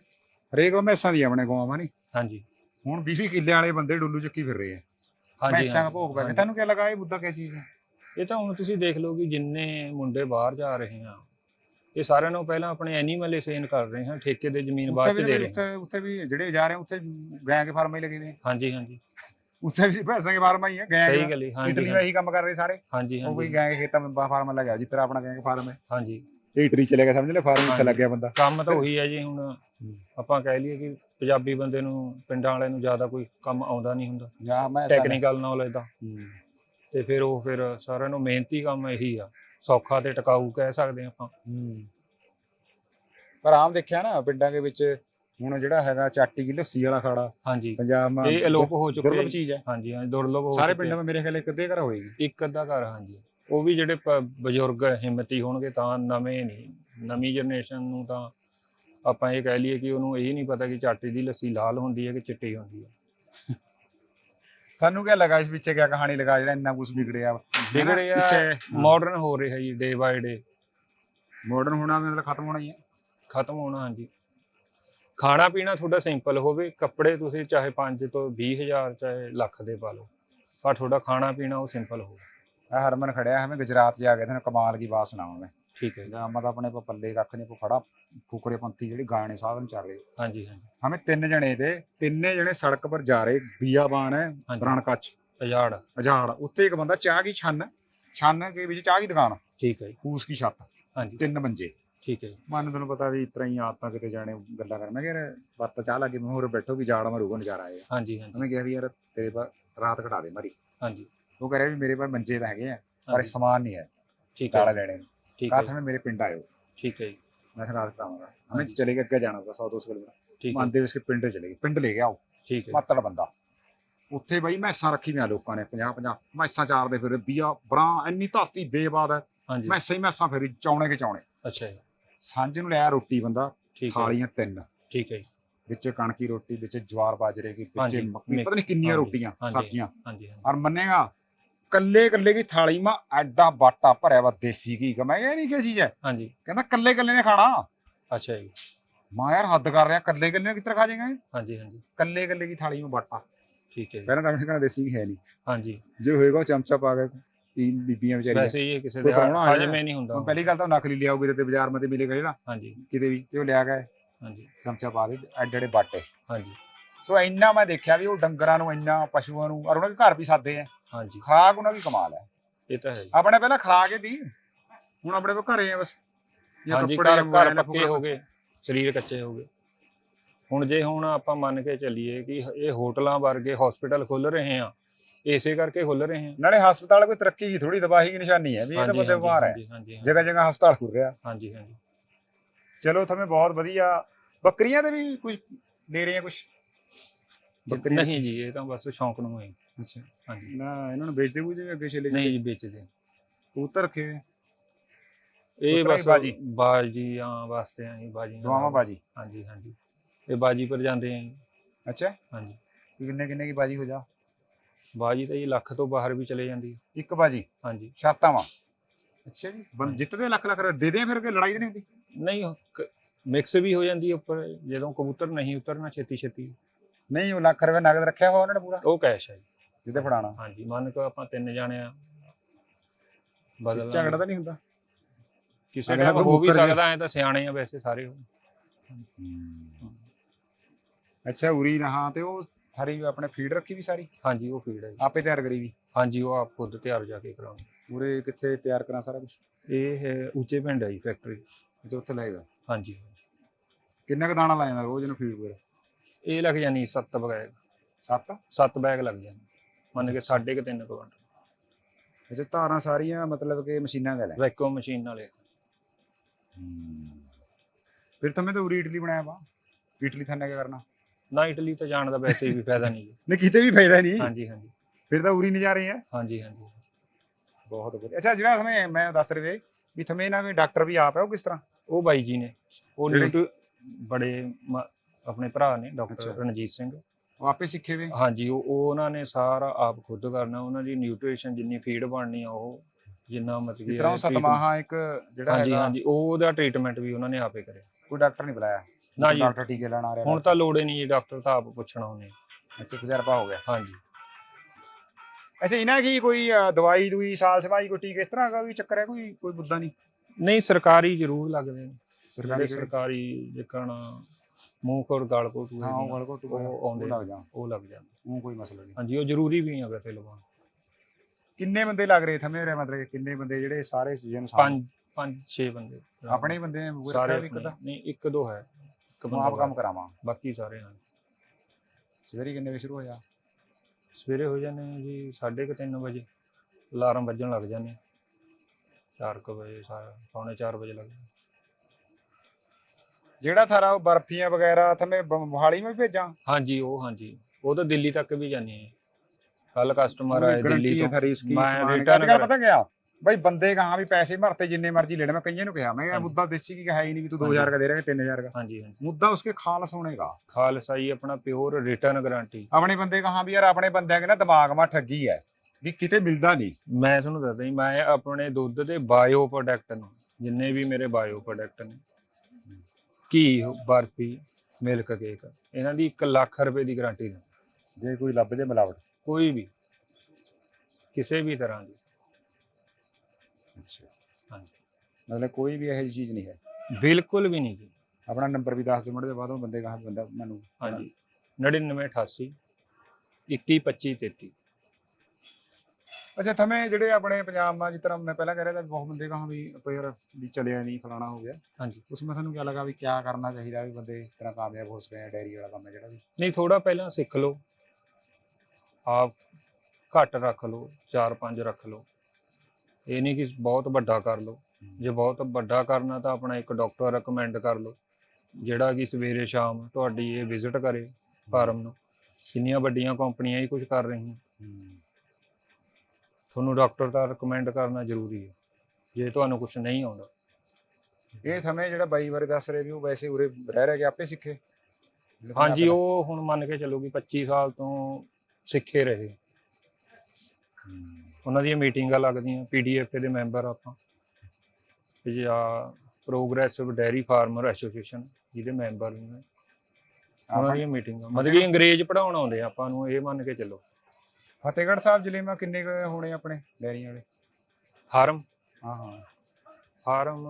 ਹਰੇਕ ਮੈਸਾਂ ਦੀ ਆਪਣੇ ਗਾਵਾਂ ਨਹੀਂ ਹਾਂਜੀ। ਹੁਣ 20 ਕਿੱਲੇ ਵਾਲੇ ਬੰਦੇ ਡੁੱਲੂ ਚੱਕੀ ਫਿਰ ਰਹੇ ਆ। ਹਾਂਜੀ ਮੈਸਾਂ ਦਾ ਹਾਂਜੀ, ਭੋਗ ਪੈ ਗਿਆ। ਹਾਂਜੀ। ਤੁਹਾਨੂੰ ਕੀ ਲੱਗਾ ਇਹ ਮੁੱਦਾ ਕੀ ਚੀਜ਼ ਹੈ ਇਹ ਤਾਂ ਹੁਣ ਤੁਸੀਂ ਦੇਖ ਲਓ ਕਿ ਜਿੰਨੇ ਮੁੰਡੇ ਬਾਹਰ ਜਾ ਰਹੇ ਆ ਇਹ ਸਾਰਿਆਂ ਨੂੰ ਪਹਿਲਾਂ ਆਪਣੇ ਐਨੀਮਲ ਸੇਨ ਕਰ ਰਹੇ ਹਾਂ ਠੇਕੇ ਦੇ ਜ਼ਮੀਨ ਬਾਅਦ ਚ ਦੇ ਰਹੇ ਹਾਂ ਉੱਥੇ ਉੱਥੇ ਵੀ ਜਿਹੜੇ ਜਾ ਰਹੇ ਉੱਥੇ ਗਾਂ ਕੇ ਫਾਰਮ ਹੀ ਲੱਗੇ ਨੇ ਹਾਂਜੀ ਹਾਂਜੀ। ਉੱਥੇ ਵੀ ਭੈਸਾਂ ਕੇ ਫਾਰਮ ਹੀ ਹੈ ਗਾਂ ਸਹੀ ਗੱਲ ਹੈ ਹਾਂਜੀ ਇਟਲੀ ਵਿੱਚ ਇਹੀ ਕੰਮ ਕਰ ਰਹੇ ਸਾਰੇ। ਹਾਂਜੀ ਉਹ ਕੋਈ ਹਾਂਜੀ। ਗਾਂ ਕੇ ਖੇਤਾਂ ਵਿੱਚ ਫਾਰਮ ਲੱਗਿਆ ਜਿਸ ਤਰ੍ਹਾਂ ਆਪਣਾ ਗਾਂ ਕੇ ਫਾਰਮ ਹੈ। ਹਾਂਜੀ। ਇਹ ਇਟਲੀ ਚਲੇ ਗਿਆ ਸਮਝ ਲੈ ਫਾਰਮ ਉੱਥੇ ਹਾਂਜੀ। ਲੱਗਿਆ ਬੰਦਾ। ਕੰਮ ਤਾਂ ਉਹੀ ਹੈ ਜੀ ਹੁਣ ਆਪਾਂ ਕਹਿ ਲਈਏ ਕਿ ਪੰਜਾਬੀ ਬੰਦੇ ਨੂੰ ਪਿੰਡਾਂ ਵਾਲੇ ਨੂੰ ਜ਼ਿਆਦਾ ਕੋਈ ਕੰਮ ਆਉਂਦਾ ਨਹੀਂ ਹੁੰਦਾ। ਜਾਂ ਮੈਂ ਟੈਕਨੀਕਲ ਨੌਲੇਜ ਦਾ। ਤੇ ਫਿਰ ਉਹ ਫਿਰ ਸਾਰਿਆਂ ਨੂੰ ਮਿਹਨਤੀ ਕੰਮ ਇਹੀ ਆ। ਸੌਖਾ ਤੇ ਟਿਕਾਊ ਕਹਿ ਸਕਦੇ ਹਾਂ ਆਪਾਂ। ਪਰ ਆਮ ਦੇਖਿਆ ਨਾ ਪਿੰਡਾਂ ਦੇ ਵਿੱਚ ਹੁਣ ਜਿਹੜਾ ਹੈਗਾ ਚਾਟੀ ਕੀ ਲੱਸੀ ਵਾਲਾ ਖਾੜਾ ਹਾਂਜੀ। ਪੰਜਾਬ ਮਾ ਇਹ ਅਲੋਪ ਹੋ ਚੁੱਕੇ ਦੁਰਲਭ ਚੀਜ਼ ਹੈ। ਹਾਂਜੀ ਹਾਂਜੀ ਦੁਰਲਭ ਹੋ ਸਾਰੇ ਪਿੰਡਾਂ ਵਿੱਚ ਮੇਰੇ ਖਿਆਲ ਇੱਕ ਅੱਧੇ ਘਰ ਹੋਏਗੀ। ਇੱਕ ਅੱਧਾ ਘਰ ਹਾਂਜੀ। ਉਹ ਵੀ ਜਿਹੜੇ ਬਜ਼ੁਰਗ ਹਿੰਮਤੀ ਹੋਣਗੇ ਤਾਂ ਨਵੇਂ ਨਹੀਂ। ਨਵੀਂ ਜਨਰੇਸ਼ਨ ਨੂੰ ਤਾਂ ਆਪਾਂ ਇਹ ਕਹਿ ਲਈਏ ਕਿ ਉਹਨੂੰ ਇਹ ਨਹੀਂ ਪਤਾ ਕਿ ਚਾਟੀ ਦੀ ਲੱਸੀ ਲਾਲ ਹੁੰਦੀ ਹੈ ਕਿ ਚਿੱਟੀ ਹੁੰਦੀ ਹੈ। ਤੁਹਾਨੂੰ ਕੀ ਲੱਗਾ ਇਸ ਪਿੱਛੇ ਕੀ ਕਹਾਣੀ ਲਗਾ ਜਿਹੜਾ ਇੰਨਾ ਕੁਝ ਵਿਗੜਿਆ ਵਿਗੜਿਆ ਪਿੱਛੇ ਮਾਡਰਨ ਹੋ ਰਿਹਾ ਜੀ ਡੇ ਬਾਏ ਡੇ ਮਾਡਰਨ ਹੋਣਾ ਮਤਲਬ ਖਤਮ ਹੋਣਾ ਹੀ ਹੈ ਖਤਮ ਹੋਣਾ ਹਾਂਜੀ। ਖਾਣਾ ਪੀਣਾ ਤੁਹਾਡਾ ਸਿੰਪਲ ਹੋਵੇ ਕੱਪੜੇ ਤੁਸੀਂ ਚਾਹੇ 5 ਤੋਂ 20000 ਚਾਹੇ ਲੱਖ ਦੇ ਪਾ ਲਓ ਪਰ ਤੁਹਾਡਾ ਖਾਣਾ ਪੀਣਾ ਉਹ ਸਿੰਪਲ ਹੋਵੇ। ਆ ਹਰਮਨ ਖੜਿਆ ਹਮੇ ਗੁਜਰਾਤ ਜਾ ਕੇ ਤੇ ਕਮਾਲ ਕੀ ਬਾਤ ਸੁਣਾਵਾਂ ਮੈਂ। ਠੀਕ ਹੈ ਜੀ। ਮਤਲਬ ਆਪਣੇ ਕੋ ਪੱਲੇ ਕੱਖ ਨਹੀਂ ਕੋ ਖੜਾ ਫੁਕਰੇ ਪੰਥੀ ਜਿਹੜੀ ਗਾਣੇ ਸਾਧਨ ਚੱਲ ਰਹੇ। ਹਾਂਜੀ ਹਾਂਜੀ। ਹਮੇ ਤਿੰਨ ਜਣੇ ਤੇ ਤਿੰਨੇ ਜਣੇ ਸੜਕ ਪਰ ਜਾ ਰਹੇ ਬਿਆਬਾਨ ਹੈ ਹਾਂਜੀ। ਬਰਾਨ ਕੱਚ ਅਜਾੜ। ਅਜਾੜ ਉੱਤੇ ਇੱਕ ਬੰਦਾ ਚਾਹ ਕੀ ਛੰਨ ਛੰਨ ਕੇ ਵਿੱਚ ਚਾਹ ਕੀ ਦੁਕਾਨ ਠੀਕ ਹੈ ਜੀ। ਫੂਸ ਕੀ ਛੱਤ ਹਾਂਜੀ। ਤਿੰਨ ਮੰਜੇ। ਠੀਕ ਹੈ ਜੀ। ਮਨ ਤੁਹਾਨੂੰ ਪਤਾ ਵੀ ਇਤਰਾ ਹੀ ਆਦਤਾਂ ਕਿਤੇ ਜਾਣੇ ਗੱਲਾਂ ਕਰ ਮੈਂ ਕਿਹਾ ਯਾਰ ਬਾਤ ਚਾਹ ਲੱਗੇ ਮੈਂ ਹੋਰ ਬੈਠੋ ਵੀ ਜਾੜ ਮਰੂਗਾ ਨਜ਼ਾਰਾ ਆਏਗਾ ਹਾਂਜੀ ਹਾਂਜੀ। ਉਹਨੇ ਕਿਹਾ ਵੀ ਯਾਰ ਤੇਰੇ ਪਾ ਰਾਤ ਘਟਾ ਦੇ ਮਾਰੀ ਹਾਂਜੀ। ਉਹ ਕਹ ਰਿਹਾ ਵੀ ਮੇਰੇ ਪਾਸ ਮੰਜੇ ਤਾਂ ਹੈਗੇ ਆ ਪਰ ਸਮਾਨ ਨਹੀਂ ਹੈ। ਠੀਕ ਤਾਲਾ ਹੈ ਲੈਣੇ ਨੂੰ। ਠੀਕ ਹੈ ਕੱਲ ਮੇਰੇ ਪਿੰਡ ਆਇਓ। ਠੀਕ ਹੈ ਜੀ। ਮੈਂ ਕਿਹਾ ਰਾਤ ਕਰਾਵਾਂਗਾ ਹਮੇ ਚਲੇ ਗਏ ਅੱਗੇ ਜਾਣਾ ਪਾ 100 200 ਕਿਲੋਮੀਟਰ। ਠੀਕ ਹੈ। ਮੰਨਦੇ ਵਿੱਚ ਪਿੰਡ ਚਲੇ ਗਏ ਪਿੰਡ ਲੈ ਗਿਆ ਉਹ। ਠੀਕ ਹੈ। ਮਾਤੜ ਬੰਦਾ। ਉੱਥੇ ਬਈ ਮੈਸਾਂ ਰੱਖੀ ਵੀਆਂ ਲੋਕਾਂ ਨੇ 50 50 ਮੈਸਾਂ ਚਾਰਦੇ ਫਿਰ ਬੀਆ ਬਰਾ ਇੰਨੀ ਧਰਤੀ ਬੇਬਾਦ ਹੈ। ਮੈਂ ਮੈਸਾਂ ਹੀ ਮੈਸਾਂ ਫਿਰ ਚੌਣੇ ਕੇ ਚੌਣੇ ਅੱਛਾ ਜੀ। ਸਾਂਝ ਨੂੰ ਲਿਆ ਰੋਟੀ ਬੰਦਾ ਠੀਕ ਹੈ। ਥਾਲੀਆਂ ਤਿੰਨ। ਠੀਕ ਹੈ ਜੀ, ਵਿੱਚ ਕਣਕੀ ਰੋਟੀ ਵਿੱਚ ਜਵਾਰ ਬਾਜਰੇ ਦੀ ਵਿੱਚ ਮੱਕੀ ਪਤਾ ਨਹੀਂ ਕਿੰਨੀਆਂ ਰੋਟੀਆਂ ਸਬਜ਼ੀਆਂ। ਹਾਂਜੀ ਹਾਂਜੀ। ਔਰ ਮੰਨੇਗਾ ਕੱਲੇ ਕੱਲੇ ਦੀ ਥਾਲੀ ਮਾ ਐਡਾ ਬਾਟਾ ਭਰਿਆ ਵਾ ਦੇਸੀ ਘੀ ਕਾ। ਮੈਂ ਕਿਹਾ ਇਹ ਨਹੀਂ ਕੀ ਚੀਜ਼ ਹੈ। ਹਾਂਜੀ। ਕਹਿੰਦਾ ਕੱਲੇ ਕੱਲੇ ਨੇ ਖਾਣਾ। ਅੱਛਾ ਜੀ। ਮੈਂ ਯਾਰ ਹੱਦ ਕਰ ਰਿਹਾ। ਕੱਲੇ ਕੱਲੇ ਨੇ ਕਿੱਧਰ ਖਾ ਜਾਏਗਾ ਇਹ? ਹਾਂਜੀ ਹਾਂਜੀ। ਕੱਲੇ ਕੱਲੇ ਦੀ ਥਾਲੀ ਮਾ ਬਾਟਾ। ਠੀਕ ਹੈ ਜੀ। ਪਹਿਲਾਂ ਤਾਂ ਆਪਣੇ ਘਰ ਦੇਸੀ ਘੀ ਹੈ ਨਹੀਂ। ਹਾਂਜੀ। ਜੋ ਹੋਏਗਾ ਉਹ ਚਮਚਾ ਪਾ ਕੇ ਤੀਨ ਬੀਬੀਆਂ ਵਿਚਾਰੀਆਂ। ਵੈਸੇ ਇਹ ਕਿਸੇ ਕੋਈ ਦੇ ਪ੍ਰਾਹੁਣਾ ਆਇਆ। ਹਜਮੇ ਨਹੀਂ ਹੁੰਦਾ। ਹੁਣ ਪਹਿਲੀ ਗੱਲ ਤਾਂ ਉਹ ਨਕਲੀ ਲਿਆਓਗੇ ਤੇ ਬਾਜ਼ਾਰ ਮਤੇ ਮਿਲੇਗਾ ਜਿਹੜਾ। ਹਾਂਜੀ। ਕਿਤੇ ਵੀ ਤੇ ਉਹ ਲਿਆ ਗਏ ਹਾਂਜੀ। ਚਮਚਾ ਪਾ ਦੇ ਐਡੇ ਐਡੇ ਬਾਟੇ। ਹਾਂਜੀ। ਸੋ ਇੰਨਾ ਮੈਂ ਦੇਖਿਆ ਵੀ ਉਹ ਡੰਗਰਾਂ ਨੂੰ ਇੰਨਾ ਪਸ਼ੂਆਂ ਨੂੰ ਔਰ ਉਹਨਾਂ ਦੇ ਘਰ ਵੀ ਸਾਦੇ ਆ। ਹਾਂਜੀ। ਖਰਾਕ ਉਹਨਾਂ ਦੀ ਕਮਾਲ ਹੈ। ਇਹ ਤਾਂ ਹੈ ਜੀ। ਆਪਣੇ ਪਹਿਲਾਂ ਖਰਾਕ ਹੀ ਦੀ ਹੁਣ ਆਪਣੇ ਕੋਲ ਘਰੇ ਆ ਬਸ। ਜਾਂ ਹਾਂਜੀ ਕੱਪੜੇ, ਘਰ ਪੱਕੇ ਹੋ ਗਏ ਸਰੀਰ ਕੱਚੇ ਹੋ ਗਏ। ਹੁਣ ਜੇ ਹੁਣ ਆਪਾਂ ਮੰਨ ਕੇ ਚੱਲੀਏ ਕਿ ਇਹ ਹੋਟਲਾਂ ਵਰਗੇ ਹਸਪੀਟਲ ਖੁੱਲ ਰਹੇ ਆ ਇਸੇ ਕਰਕੇ ਖੁੱਲ ਰਹੇ ਆ। ਨਾਲੇ ਹਸਪਤਾਲ ਕੋਈ ਤਰੱਕੀ ਦੀ ਥੋੜੀ ਤਬਾਹੀ ਦੀ ਨਿਸ਼ਾਨੀ ਹੈ ਵੀ ਇਹ ਤਾਂ ਬੰਦੇ ਬਿਮਾਰ ਹੈ। ਹਾਂਜੀ ਹਾਂਜੀ ਜਗ੍ਹਾ ਜਗ੍ਹਾ ਹਸਪਤਾਲ ਖੁੱਲ ਰਿਹਾ। ਹਾਂਜੀ ਹਾਂਜੀ। ਚਲੋ ਤੁਹਾਨੂੰ ਬਹੁਤ ਵਧੀਆ। ਬੱਕਰੀਆਂ ਦੇ ਵੀ ਕੁਝ ਦੇ ਰਹੇ ਆ ਕੁਝ ਬੱਕਰੀ ਨਹੀਂ ਜੀ ਇਹ ਤਾਂ ਬਸ ਸ਼ੌਂਕ ਨੂੰ ਹੈ। ਅੱਛਾ ਹਾਂਜੀ। ਨਾ ਇਹਨਾਂ ਨੂੰ ਵੇਚਦੇ ਬੂਝਦੇ ਵੀ ਅੱਗੇ ਛੇਲੇ ਨਹੀਂ ਜੀ ਵੇਚਦੇ। ਕਬੂਤਰ ਰੱਖੇ ਹੋਏ। ਇਹ ਦੀ ਬਸ ਬਾਜੀ। ਬਾਜੀਆਂ ਵਾਸਤੇ ਆ ਜੀ ਬਾਜੀਆਂ ਦੁਆਵਾਂ ਬਾਜੀ? ਹਾਂਜੀ ਹਾਂਜੀ। ਇਹ ਬਾਜੀ ਪਰ ਜਾਂਦੇ ਆ ਜੀ। ਅੱਛਾ? ਹਾਂਜੀ। ਕਿੰਨੇ ਕਿੰਨੇ ਕੀ ਬਾਜੀ ਹੋ ਜਾ? ਬਾਜੀ ਤਾਂ ਜੀ ਲੱਖ ਤੋਂ ਬਾਹਰ ਵੀ ਚਲੇ ਜਾਂਦੀ ਹੈ ਇੱਕ ਬਾਜੀ? ਹਾਂਜੀ। ਛਾਤਾਂ ਵਾ? ਅੱਛਾ ਜੀ। ਬੰਦ ਹਾਂਜੀ। ਜਿੱਤਦੇ ਲੱਖ ਲੱਖ ਰੁਪਏ ਦੇ ਦੇ ਫਿਰ ਕਿ ਲੜਾਈ ਤਾਂ ਨਹੀਂ ਹੁੰਦੀ? ਨਹੀਂ ਮਿਕਸ ਵੀ ਹੋ ਜਾਂਦੀ ਹੈ ਉੱਪਰ। ਜਦੋਂ ਕਬੂਤਰ ਨਹੀਂ ਉਤਰਨਾ ਛੇਤੀ ਛੇਤੀ ਨਹੀਂ ਉਹ ਲੱਖ ਰੁਪਏ ਨਗਦ ਰੱਖਿਆ ਹੋਇਆ ਉਹਨਾਂ ਨੇ ਪੂਰਾ? ਉਹ ਕੈਸ਼ ਹੈ ਜੀ। ਜਿੱਦੇ ਫੜਾਣਾ। ਹਾਂਜੀ ਮੰਨ ਕੇ ਆਪਾਂ ਤਿੰਨ ਜਾਣੇ ਆ। ਬਦਲ ਝਗੜਾ ਤਾਂ ਨਹੀਂ ਹੁੰਦਾ। ਕਿਸੇ ਕੋਈ ਹੋ ਵੀ। ਸਕਦਾ ਐ ਤਾਂ ਸਿਆਣੇ ਆ ਵੈਸੇ ਸਾਰੇ। ਅੱਛਾ ਉਰੀ ਰਹਾ ਤੇ ਉਹ ਸਾਰੀ ਆਪਣੇ ਫੀਡ ਰੱਖੀ ਵੀ ਸਾਰੀ? ਹਾਂਜੀ ਉਹ ਫੀਡ ਹੈ ਜੀ। ਆਪੇ ਤਿਆਰ ਕਰੀ ਵੀ? ਹਾਂਜੀ ਉਹ ਆਪ ਖੁਦ ਤਿਆਰ ਜਾ ਕੇ ਕਰਾਉਂਦੇ ਪੂਰੇ ਕਿੱਥੇ ਤਿਆਰ ਕਰਾਂ ਸਾਰਾ ਕੁਝ ਇਹ ਹੈ ਉੱਚੇ ਪਿੰਡ ਹੈ ਜੀ ਫੈਕਟਰੀ ਤੇ ਉੱਥੇ ਲਾਏਗਾ ਹਾਂਜੀ। ਕਿੰਨਾ ਕੁ ਦਾਣਾ ਲਾ ਜਾਂਦਾ ਰੋਜ਼ ਨੂੰ ਫੀਡ ਪੂਰੇ ਇਹ ਲੱਗ ਜਾਣੀ 7 ਬੈਗ। ਸੱਤ? 7 ਬੈਗ ਲੱਗ ਜਾਂਦੇ ਮੰਨ ਕੇ ਸਾਢੇ ਕੁ ਤਿੰਨ ਕੁਇੰਟਲ। ਅੱਛਾ ਧਾਰਾਂ ਸਾਰੀਆਂ ਮਤਲਬ ਕਿ ਮਸ਼ੀਨਾਂ ਦੇ ਲੈ? ਵੈਕੂਮ ਮਸ਼ੀਨ ਨਾਲੇ ਫਿਰ ਤਾਂ ਮੈਂ ਤਾਂ ਉਰੀ ਇਟਲੀ ਬਣਾਇਆ ਵਾ। ਇਟਲੀ ਥਾਨੇ ਕੀ ਕਰਨਾ? ਨਾ ਇਟਲੀ ਤਾਂ ਜਾਣ ਦਾ ਵੈਸੇ ਵੀ ਫਾਇਦਾ ਨਹੀਂ ਜੀ। ਨਹੀਂ ਕਿਤੇ ਵੀ ਫਾਇਦਾ ਨਹੀਂ। ਹਾਂਜੀ ਹਾਂਜੀ। ਫਿਰ ਤਾਂ ਉਰੀ ਰਹੇ ਆ। ਹਾਂਜੀ ਹਾਂਜੀ। ਬਹੁਤ ਵਧੀਆ। ਅੱਛਾ ਜਿਹੜਾ ਸਮੇਂ ਮੈਂ ਦੱਸ ਰਹੇ ਵੀ ਥਮੇ ਨਾ ਕੋਈ ਡਾਕਟਰ ਵੀ ਆਪ ਹੈ ਉਹ ਕਿਸ ਤਰ੍ਹਾਂ? ਉਹ ਬਾਈ ਜੀ ਨੇ। ਉਹ ਜਿਹੜੇ- ਨਿਊਟਰੀ ਬੜੇ ਮ- ਆਪਣੇ ਭਰਾ ਨੇ ਡਾਕਟਰ ਅੱਛਾ। ਰਣਜੀਤ ਸਿੰਘ। ਉਹ ਆਪੇ ਸਿੱਖੇ ਵੇ। ਹਾਂਜੀ ਉਹ ਉਹ ਉਹਨਾਂ ਨੇ ਸਾਰਾ ਆਪ ਖੁਦ ਕਰਨਾ ਉਹਨਾਂ ਦੀ ਨਿਊਟ੍ਰੀਸ਼ਨ ਜਿੰਨੀ ਫੀਡ ਬਣਨੀ ਆ ਉਹ ਜਿੰਨਾ ਮਤਲਬ ਜਿਸ ਤਰ੍ਹਾਂ ਉਹ treatment- ਸਤਮਾਹਾ ਇੱਕ ਜਿਹੜਾ ਹਾਂਜੀ ਹੈਗਾ ਹਾਂਜੀ ਉਹ ਉਹਦਾ ਟ੍ਰੀਟਮੈਂਟ ਵੀ ਉਹਨਾਂ ਨੇ ਆਪੇ ਕਰਿਆ। ਕੋਈ ਡਾਕਟਰ ਨਹੀਂ ਬੁਲਾਇਆ? ਨਾ ਜੀ। ਡਾਕਟਰ ਟੀਕੇ ਲੈਣ ਆ ਰਿਹਾ ਹੁਣ ਤਾਂ ਲੋੜ ਹੀ ਨਹੀਂ ਜੀ ਡਾਕਟਰ ਤਾਂ ਆਪ ਪੁੱਛਣਾ ਉਹਨੇ। ਅੱਛਾ ਤਜਰਬਾ ਹੋ ਗਿਆ। ਹਾਂਜੀ। ਅੱਛਾ ਇਹਨਾਂ ਕੀ ਕੋਈ ਅ, ਦਵਾਈ ਦੂਈ ਸਾਲ ਸਵਾਈ ਕੋਈ ਟੀਕੇ ਇਸ ਤਰ੍ਹਾਂ ਦਾ ਵੀ ਚੱਕਰ ਹੈ ਕੋਈ ਕੋਈ ਮੁੱਦਾ ਨਹੀਂ? ਨਹੀਂ ਸਰਕਾਰੀ ਜ਼ਰੂਰ ਲੱਗਦੇ ਨੇ। ਸਰਕਾਰੀ ਸਰਕਾਰੀ ਜਿਕਣ ਮੂੰਹ ਕੋਲ ਗਲ ਕੋਲ ਟੂਏ ਹਾਂ ਉਹ ਗਲ ਘੋਟੂ ਉਹ ਆਉਂਦੇ ਲੱਗ ਜਾ ਉਹ ਲੱਗ ਜਾਂਦੇ। ਉਹ ਕੋਈ ਮਸਲਾ ਨਹੀਂ। ਹਾਂਜੀ ਉਹ ਜ਼ਰੂਰੀ ਵੀ ਆ ਵੈਸੇ ਲਵਾਉਣਾ ਕਿੰਨੇ ਬੰਦੇ ਲੱਗ ਰਹੇ ਥਮੇ ਰੇ ਮਤਲਬ ਕਿ ਕਿੰਨੇ ਬੰਦੇ ਜਿਹੜੇ ਸਾਰੇ ਸੀਜ਼ਨ ਪੰਜ ਪੰਜ 6 ਬੰਦੇ। ਆਪਣੇ ਹੀ ਬੰਦੇ ਨੇ ਕੋਈ ਸਾਰੇ ਇੱਕ। ਦਾ ਨਹੀਂ ਇੱਕ ਦੋ ਹੈ। ਇੱਕ ਮੈਂ ਆਪ ਬੰਦਾ ਕੰਮ ਕਰਾਵਾਂ। ਬਾਕੀ ਸਾਰੇ ਹਨ ਸਵੇਰੇ ਕਿੰਨੇ ਵਜੇ ਸ਼ੁਰੂ ਹੋਇਆ? ਸਵੇਰੇ ਹੋ ਜਾਂਦੇ ਆ ਜੀ 3:30 ਵਜੇ। ਅਲਾਰਮ ਵੱਜਣ ਲੱਗ ਜਾਂਦੇ 4:00 ਵਜੇ ਸਾਰਾ ਪੌਣੇ 4 ਵਜੇ ਲੱਗ ਜਾਂਦੇ ਜਿਹੜਾ ਥਾਰਾ ਉਹ ਬਰਫੀਆਂ ਵਗੈਰਾ ਥਮੇ ਮੋਹਾਲੀ ਮੇ ਭੇਜਾਂ? ਹਾਂਜੀ ਉਹ ਹਾਂਜੀ। ਉਹ ਤਾਂ ਦਿੱਲੀ ਤੱਕ ਵੀ ਜਾਣੀ ਹੈ ਕੱਲ ਕਸਟਮਰ ਆਏ ਦਿੱਲੀ ਤੋਂ। ਮੈਂ ਰਿਟਰਨ ਕਰ ਪਤਾ ਗਿਆ ਬਈ ਬੰਦੇ ਕਹਾ ਵੀ ਪੈਸੇ ਭਰਤੇ ਜਿੰਨੇ ਮਰਜ਼ੀ ਲੈ ਮੈਂ ਕਈਆਂ ਨੂੰ ਕਿਹਾ ਮੈਂ ਕਿਹਾ ਮੁੱਦਾ ਦੇਸੀ ਕੀ ਹੈ ਨਹੀਂ ਵੀ ਤੂੰ 2000 ਦਾ ਦੇ ਰਿਹਾ 3000 ਦਾ ਹਾਂਜੀ ਹਾਂਜੀ। ਮੁੱਦਾ ਉਸਕੇ ਖਾਲਸ ਹੋਣੇਗਾ। ਖਾਲਸ ਆਈ ਆਪਣਾ ਪਿਓਰ ਰਿਟਰਨ ਗਾਰੰਟੀ ਆਪਣੇ ਬੰਦੇ ਕਹਾ ਵੀ ਯਾਰ ਆਪਣੇ ਬੰਦਿਆਂ ਕੇ ਨਾ ਦਿਮਾਗ ਮਾ ਠੱਗੀ ਹੈ ਵੀ ਕਿਤੇ ਮਿਲਦਾ ਨਹੀਂ। ਮੈਂ ਤੁਹਾਨੂੰ ਦੱਸਦਾ ਮੈਂ ਆਪਣੇ ਦੁੱਧ ਦੇ ਬਾਇਓ ਪ੍ਰੋਡਕਟ ਨੂੰ ਜਿੰਨੇ ਵੀ ਮੇਰੇ ਬਾਇਓ ਪ੍ਰੋਡਕਟ ਨੇ ਘੀ ਬਰਫੀ ਮਿਲਕ ਕੇਕ ਇਹਨਾਂ ਦੀ 1 ਲੱਖ ਰੁਪਏ ਦੀ ਗਾਰੰਟੀ ਹੈ ਜੇ ਕੋਈ ਲੱਭ ਜੇ ਮਿਲਾਵਟ। ਕੋਈ ਵੀ। ਕਿਸੇ ਵੀ ਤਰ੍ਹਾਂ ਦੀ। ਅੱਛਾ। ਹਾਂਜੀ। ਮਤਲਬ ਕੋਈ ਵੀ ਇਹੋ ਜਿਹੀ ਚੀਜ਼ ਨਹੀਂ ਹੈ। ਬਿਲਕੁਲ ਵੀ ਨਹੀਂ ਜੀ। ਆਪਣਾ ਨੰਬਰ ਵੀ ਦੱਸ ਦਿਓ ਮਿੰਟ ਦੇ ਬਾਅਦ ਉਹ ਬੰਦੇ ਕਹਾਂ ਬੰਦਾ ਮੈਨੂੰ ਹਾਂਜੀ। 9988 212533 ਅੱਛਾ ਥਮੇ ਜਿਹੜੇ ਆਪਣੇ ਪੰਜਾਬ ਮਾ ਜਿਸ ਤਰ੍ਹਾਂ ਮੈਂ ਪਹਿਲਾਂ ਕਹਿ ਰਿਹਾ ਤਾਂ ਬਹੁਤ ਬੰਦੇ ਕਹਾਂ ਵੀ ਕੋਈ ਯਾਰ ਵੀ ਚਲਿਆ ਨਹੀਂ ਫਲਾਣਾ ਹੋ ਗਿਆ। ਹਾਂਜੀ। ਉਸ ਮੈਂ ਤੁਹਾਨੂੰ ਕਿਹਾ ਲੱਗਾ ਵੀ ਕਿਆ ਕਰਨਾ ਚਾਹੀਦਾ ਵੀ ਬੰਦੇ ਇਸ ਤਰ੍ਹਾਂ ਕਾਮਯਾਬ ਹੋ ਸਕਣ ਡੈਰੀ ਵਾਲਾ ਕੰਮ ਜਿਹੜਾ ਵੀ? ਨਹੀਂ ਥੋੜਾ ਪਹਿਲਾਂ ਸਿੱਖ ਲਓ। ਆਪ ਘੱਟ ਰੱਖ ਲਓ 4-5 ਰੱਖ ਲਓ। ਇਹ ਨਹੀਂ ਕਿ ਬਹੁਤ ਵੱਡਾ ਕਰ ਲਓ। ਜੇ ਬਹੁਤ ਵੱਡਾ ਕਰਨਾ ਤਾਂ ਆਪਣਾ ਇੱਕ ਡਾਕਟਰ ਰეკਮੈਂਡ ਕਰ ਲਓ। ਜਿਹੜਾ ਕਿ ਸਵੇਰੇ ਸ਼ਾਮ ਤੁਹਾਡੀ ਇਹ ਵਿਜ਼ਿਟ ਕਰੇ ਫਾਰਮ ਨੂੰ। ਕਿੰਨੀਆਂ ਵੱਡੀਆਂ ਕੰਪਨੀਆਂ ਹੀ ਕੁਝ ਕਰ ਰਹੀਆਂ। ਤੁਹਾਨੂੰ ਡਾਕਟਰ ਦਾ ਰეკਮੈਂਡ ਕਰਨਾ ਜ਼ਰੂਰੀ ਹੈ ਜੇ ਤੁਹਾਨੂੰ ਕੁਝ ਨਹੀਂ ਆਉਂਦਾ। ਇਹ ਸਮੇਂ ਜਿਹੜਾ ਬਾਈ ਬਾਰੇ ਦੱਸ ਰਹੇ ਵੀ ਉਹ ਵੈਸੇ ਉਰੇ ਰਹਿ ਰਹਿ ਕੇ ਆਪੇ ਸਿੱਖੇ। ਹਾਂਜੀ ਉਹ ਹੁਣ ਮੰਨ ਕੇ ਚੱਲੋ ਕਿ 25 ਸਾਲ ਤੋਂ ਸਿੱਖੇ ਰਹੇ। ਉਹਨਾਂ ਦੀਆਂ ਮੀਟਿੰਗਾਂ ਲੱਗਦੀਆਂ ਪੀਡੀਐਫ ਦੇ ਮੈਂਬਰ ਆਪਾਂ। ਜਾਂ ਪ੍ਰੋਗਰੈਸਿਵ ਡੈਰੀ ਫਾਰਮਰ ਐਸੋਸੀਏਸ਼ਨ ਜਿਹਦੇ ਮੈਂਬਰ ਨੇ। ਉਹਨਾਂ ਦੀਆਂ ਮੀਟਿੰਗਾਂ। ਮਤਲਬ ਕਿ ਅੰਗਰੇਜ਼ ਪੜਾਉਣ ਆਉਂਦੇ ਆਪਾਂ ਨੂੰ ਇਹ ਮੰਨ ਕੇ ਚੱਲੋ। ਫਤਿਹਗੜ੍ਹ ਸਾਹਿਬ ਜ਼ਿਲ੍ਹੇ ਮਾ ਕਿੰਨੇ ਕੁ ਹੋਣੇ ਆਪਣੇ ਡੈਰੀਆਂ ਵਾਲੇ? ਫਾਰਮ। ਹਾਂ ਹਾਂ। ਫਾਰਮ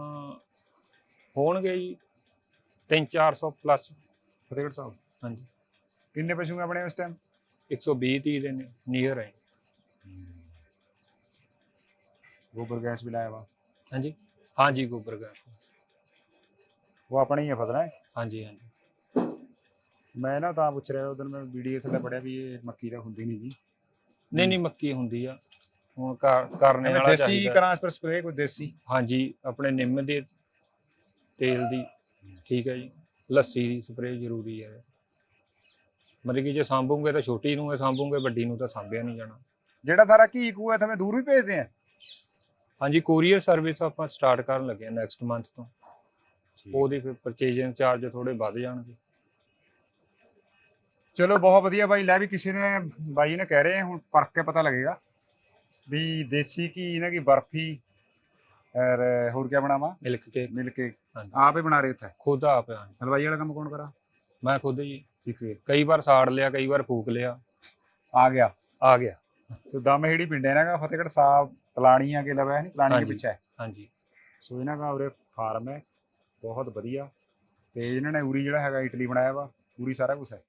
ਹੋਣਗੇ ਜੀ 3-400 ਪਲੱਸ ਫਤਿਹਗੜ੍ਹ ਸਾਹਿਬ। ਹਾਂਜੀ। ਕਿੰਨੇ ਪਸ਼ੂ ਆ ਆਪਣੇ ਉਸ ਟਾਈਮ 120 30 ਦੇ ਨੀਅਰ ਹੈ। ਗੋਬਰ ਗੈਸ ਵੀ ਲਾਇਆ ਵਾ। ਹਾਂਜੀ। ਹਾਂਜੀ ਗੋਬਰ ਗੈਸ। ਉਹ ਆਪਣਾ ਹੀ ਹੈ ਫਸਣਾ ਹਾਂਜੀ ਹਾਂਜੀ। ਮੈਂ ਨਾ ਤਾਂ ਪੁੱਛ ਰਿਹਾ ਉਦੋਂ ਮੈਂ ਵੀਡੀਓ ਥੱਲੇ ਪੜਿਆ ਵੀ ਇਹ ਮੱਕੀ ਦਾ ਹੁੰਦੀ ਨਹੀਂ ਜੀ। ਨਹੀਂ ਨਹੀਂ ਮੱਕੀ ਹੁੰਦੀ ਆ। ਹੁਣ ਕਰ- ਕਰਨੇ ਵਾਲਾ ਦੇਸੀ ਚਾਹੀਦਾ। ਕਰਾਂ ਪਰ ਸਪਰੇ ਕੋਈ ਦੇਸੀ? ਹਾਂਜੀ ਆਪਣੇ ਨਿੰਮ ਦੇ ਤੇਲ ਦੀ ਠੀਕ ਹੈ ਜੀ। ਲੱਸੀ ਦੀ ਸਪਰੇਅ ਜ਼ਰੂਰੀ ਹੈ ਮਤਲਬ ਕਿ ਜੇ ਸਾਂਭੂਗੇ ਤਾਂ ਛੋਟੀ ਨੂੰ ਇਹ ਸਾਂਭੂਗੇ ਵੱਡੀ ਨੂੰ ਤਾਂ ਸਾਂਭਿਆ ਨਹੀਂ ਜਾਣਾ। ਜਿਹੜਾ ਸਾਰਾ ਘੀ ਕੂ ਹੈ ਤਾਂ ਦੂਰ ਵੀ ਭੇਜਦੇ ਆ? ਹਾਂਜੀ ਕੋਰੀਅਰ ਸਰਵਿਸ ਆਪਾਂ ਸਟਾਰਟ ਕਰਨ ਲੱਗੇ ਹਾਂ ਨੈਕਸਟ ਮੰਥ ਤੋਂ। ਉਹਦੀ ਫਿਰ ਪਰਚੇਜਿੰਗ ਚਾਰਜ ਥੋੜੇ ਵੱਧ ਜਾਣਗੇ। ਚਲੋ ਬਹੁਤ ਵਧੀਆ ਬਾਈ ਲੈ ਵੀ ਕਿਸੇ ਨੇ ਬਾਈ ਨੇ ਕਹਿ ਰਹੇ ਆ, ਹੁਣ ਪਰਖ ਕੇ ਪਤਾ ਲੱਗੇਗਾ। ਵੀ ਦੇਸੀ ਘੀ ਇਹਨਾਂ ਦੀ ਬਰਫੀ ਔਰ ਹੋਰ ਕੀ ਬਣਾਵਾ? ਮਿਲਕ ਕੇ ਮਿਲ ਕੇ ਹਾਂਜੀ। ਆਪ ਹੀ ਬਣਾ ਰਹੇ ਉੱਥੇ? ਖੁਦ ਆਪ ਹਾਂ ਹਲਵਾਈ ਵਾਲਾ ਕੰਮ ਕੌਣ ਕਰਾ? ਮੈਂ ਖੁਦ ਜੀ ਠੀਕ ਹੈ। ਕਈ ਵਾਰ ਸਾੜ ਲਿਆ ਕਈ ਵਾਰ ਫੂਕ ਲਿਆ। ਆ ਗਿਆ। ਆ ਗਿਆ। ਸੋ ਦਮਹੇੜੀ ਪਿੰਡ ਹੈ ਇਹਨਾਂ ਦਾ ਫਤਿਹਗੜ੍ਹ ਸਾਹਿਬ ਤਲਾਣੀਆਂ ਕੇ ਲਵਾ ਹੈ ਨਹੀਂ ਤਲਾਣੀ ਦੇ ਹਾਂਜੀ। ਪਿੱਛੇ। ਹੈ ਹਾਂਜੀ। ਸੋ ਇਹਨਾਂ ਦਾ ਉਰੇ ਫਾਰਮ ਹੈ ਬਹੁਤ ਵਧੀਆ। ਤੇ ਇਹਨਾਂ ਨੇ ਉਰੀ ਜਿਹੜਾ ਹੈਗਾ ਇਟਲੀ ਬਣਾਇਆ ਵਾ ਪੂਰੀ ਸਾਰਾ ਕੁਝ ਹੈ।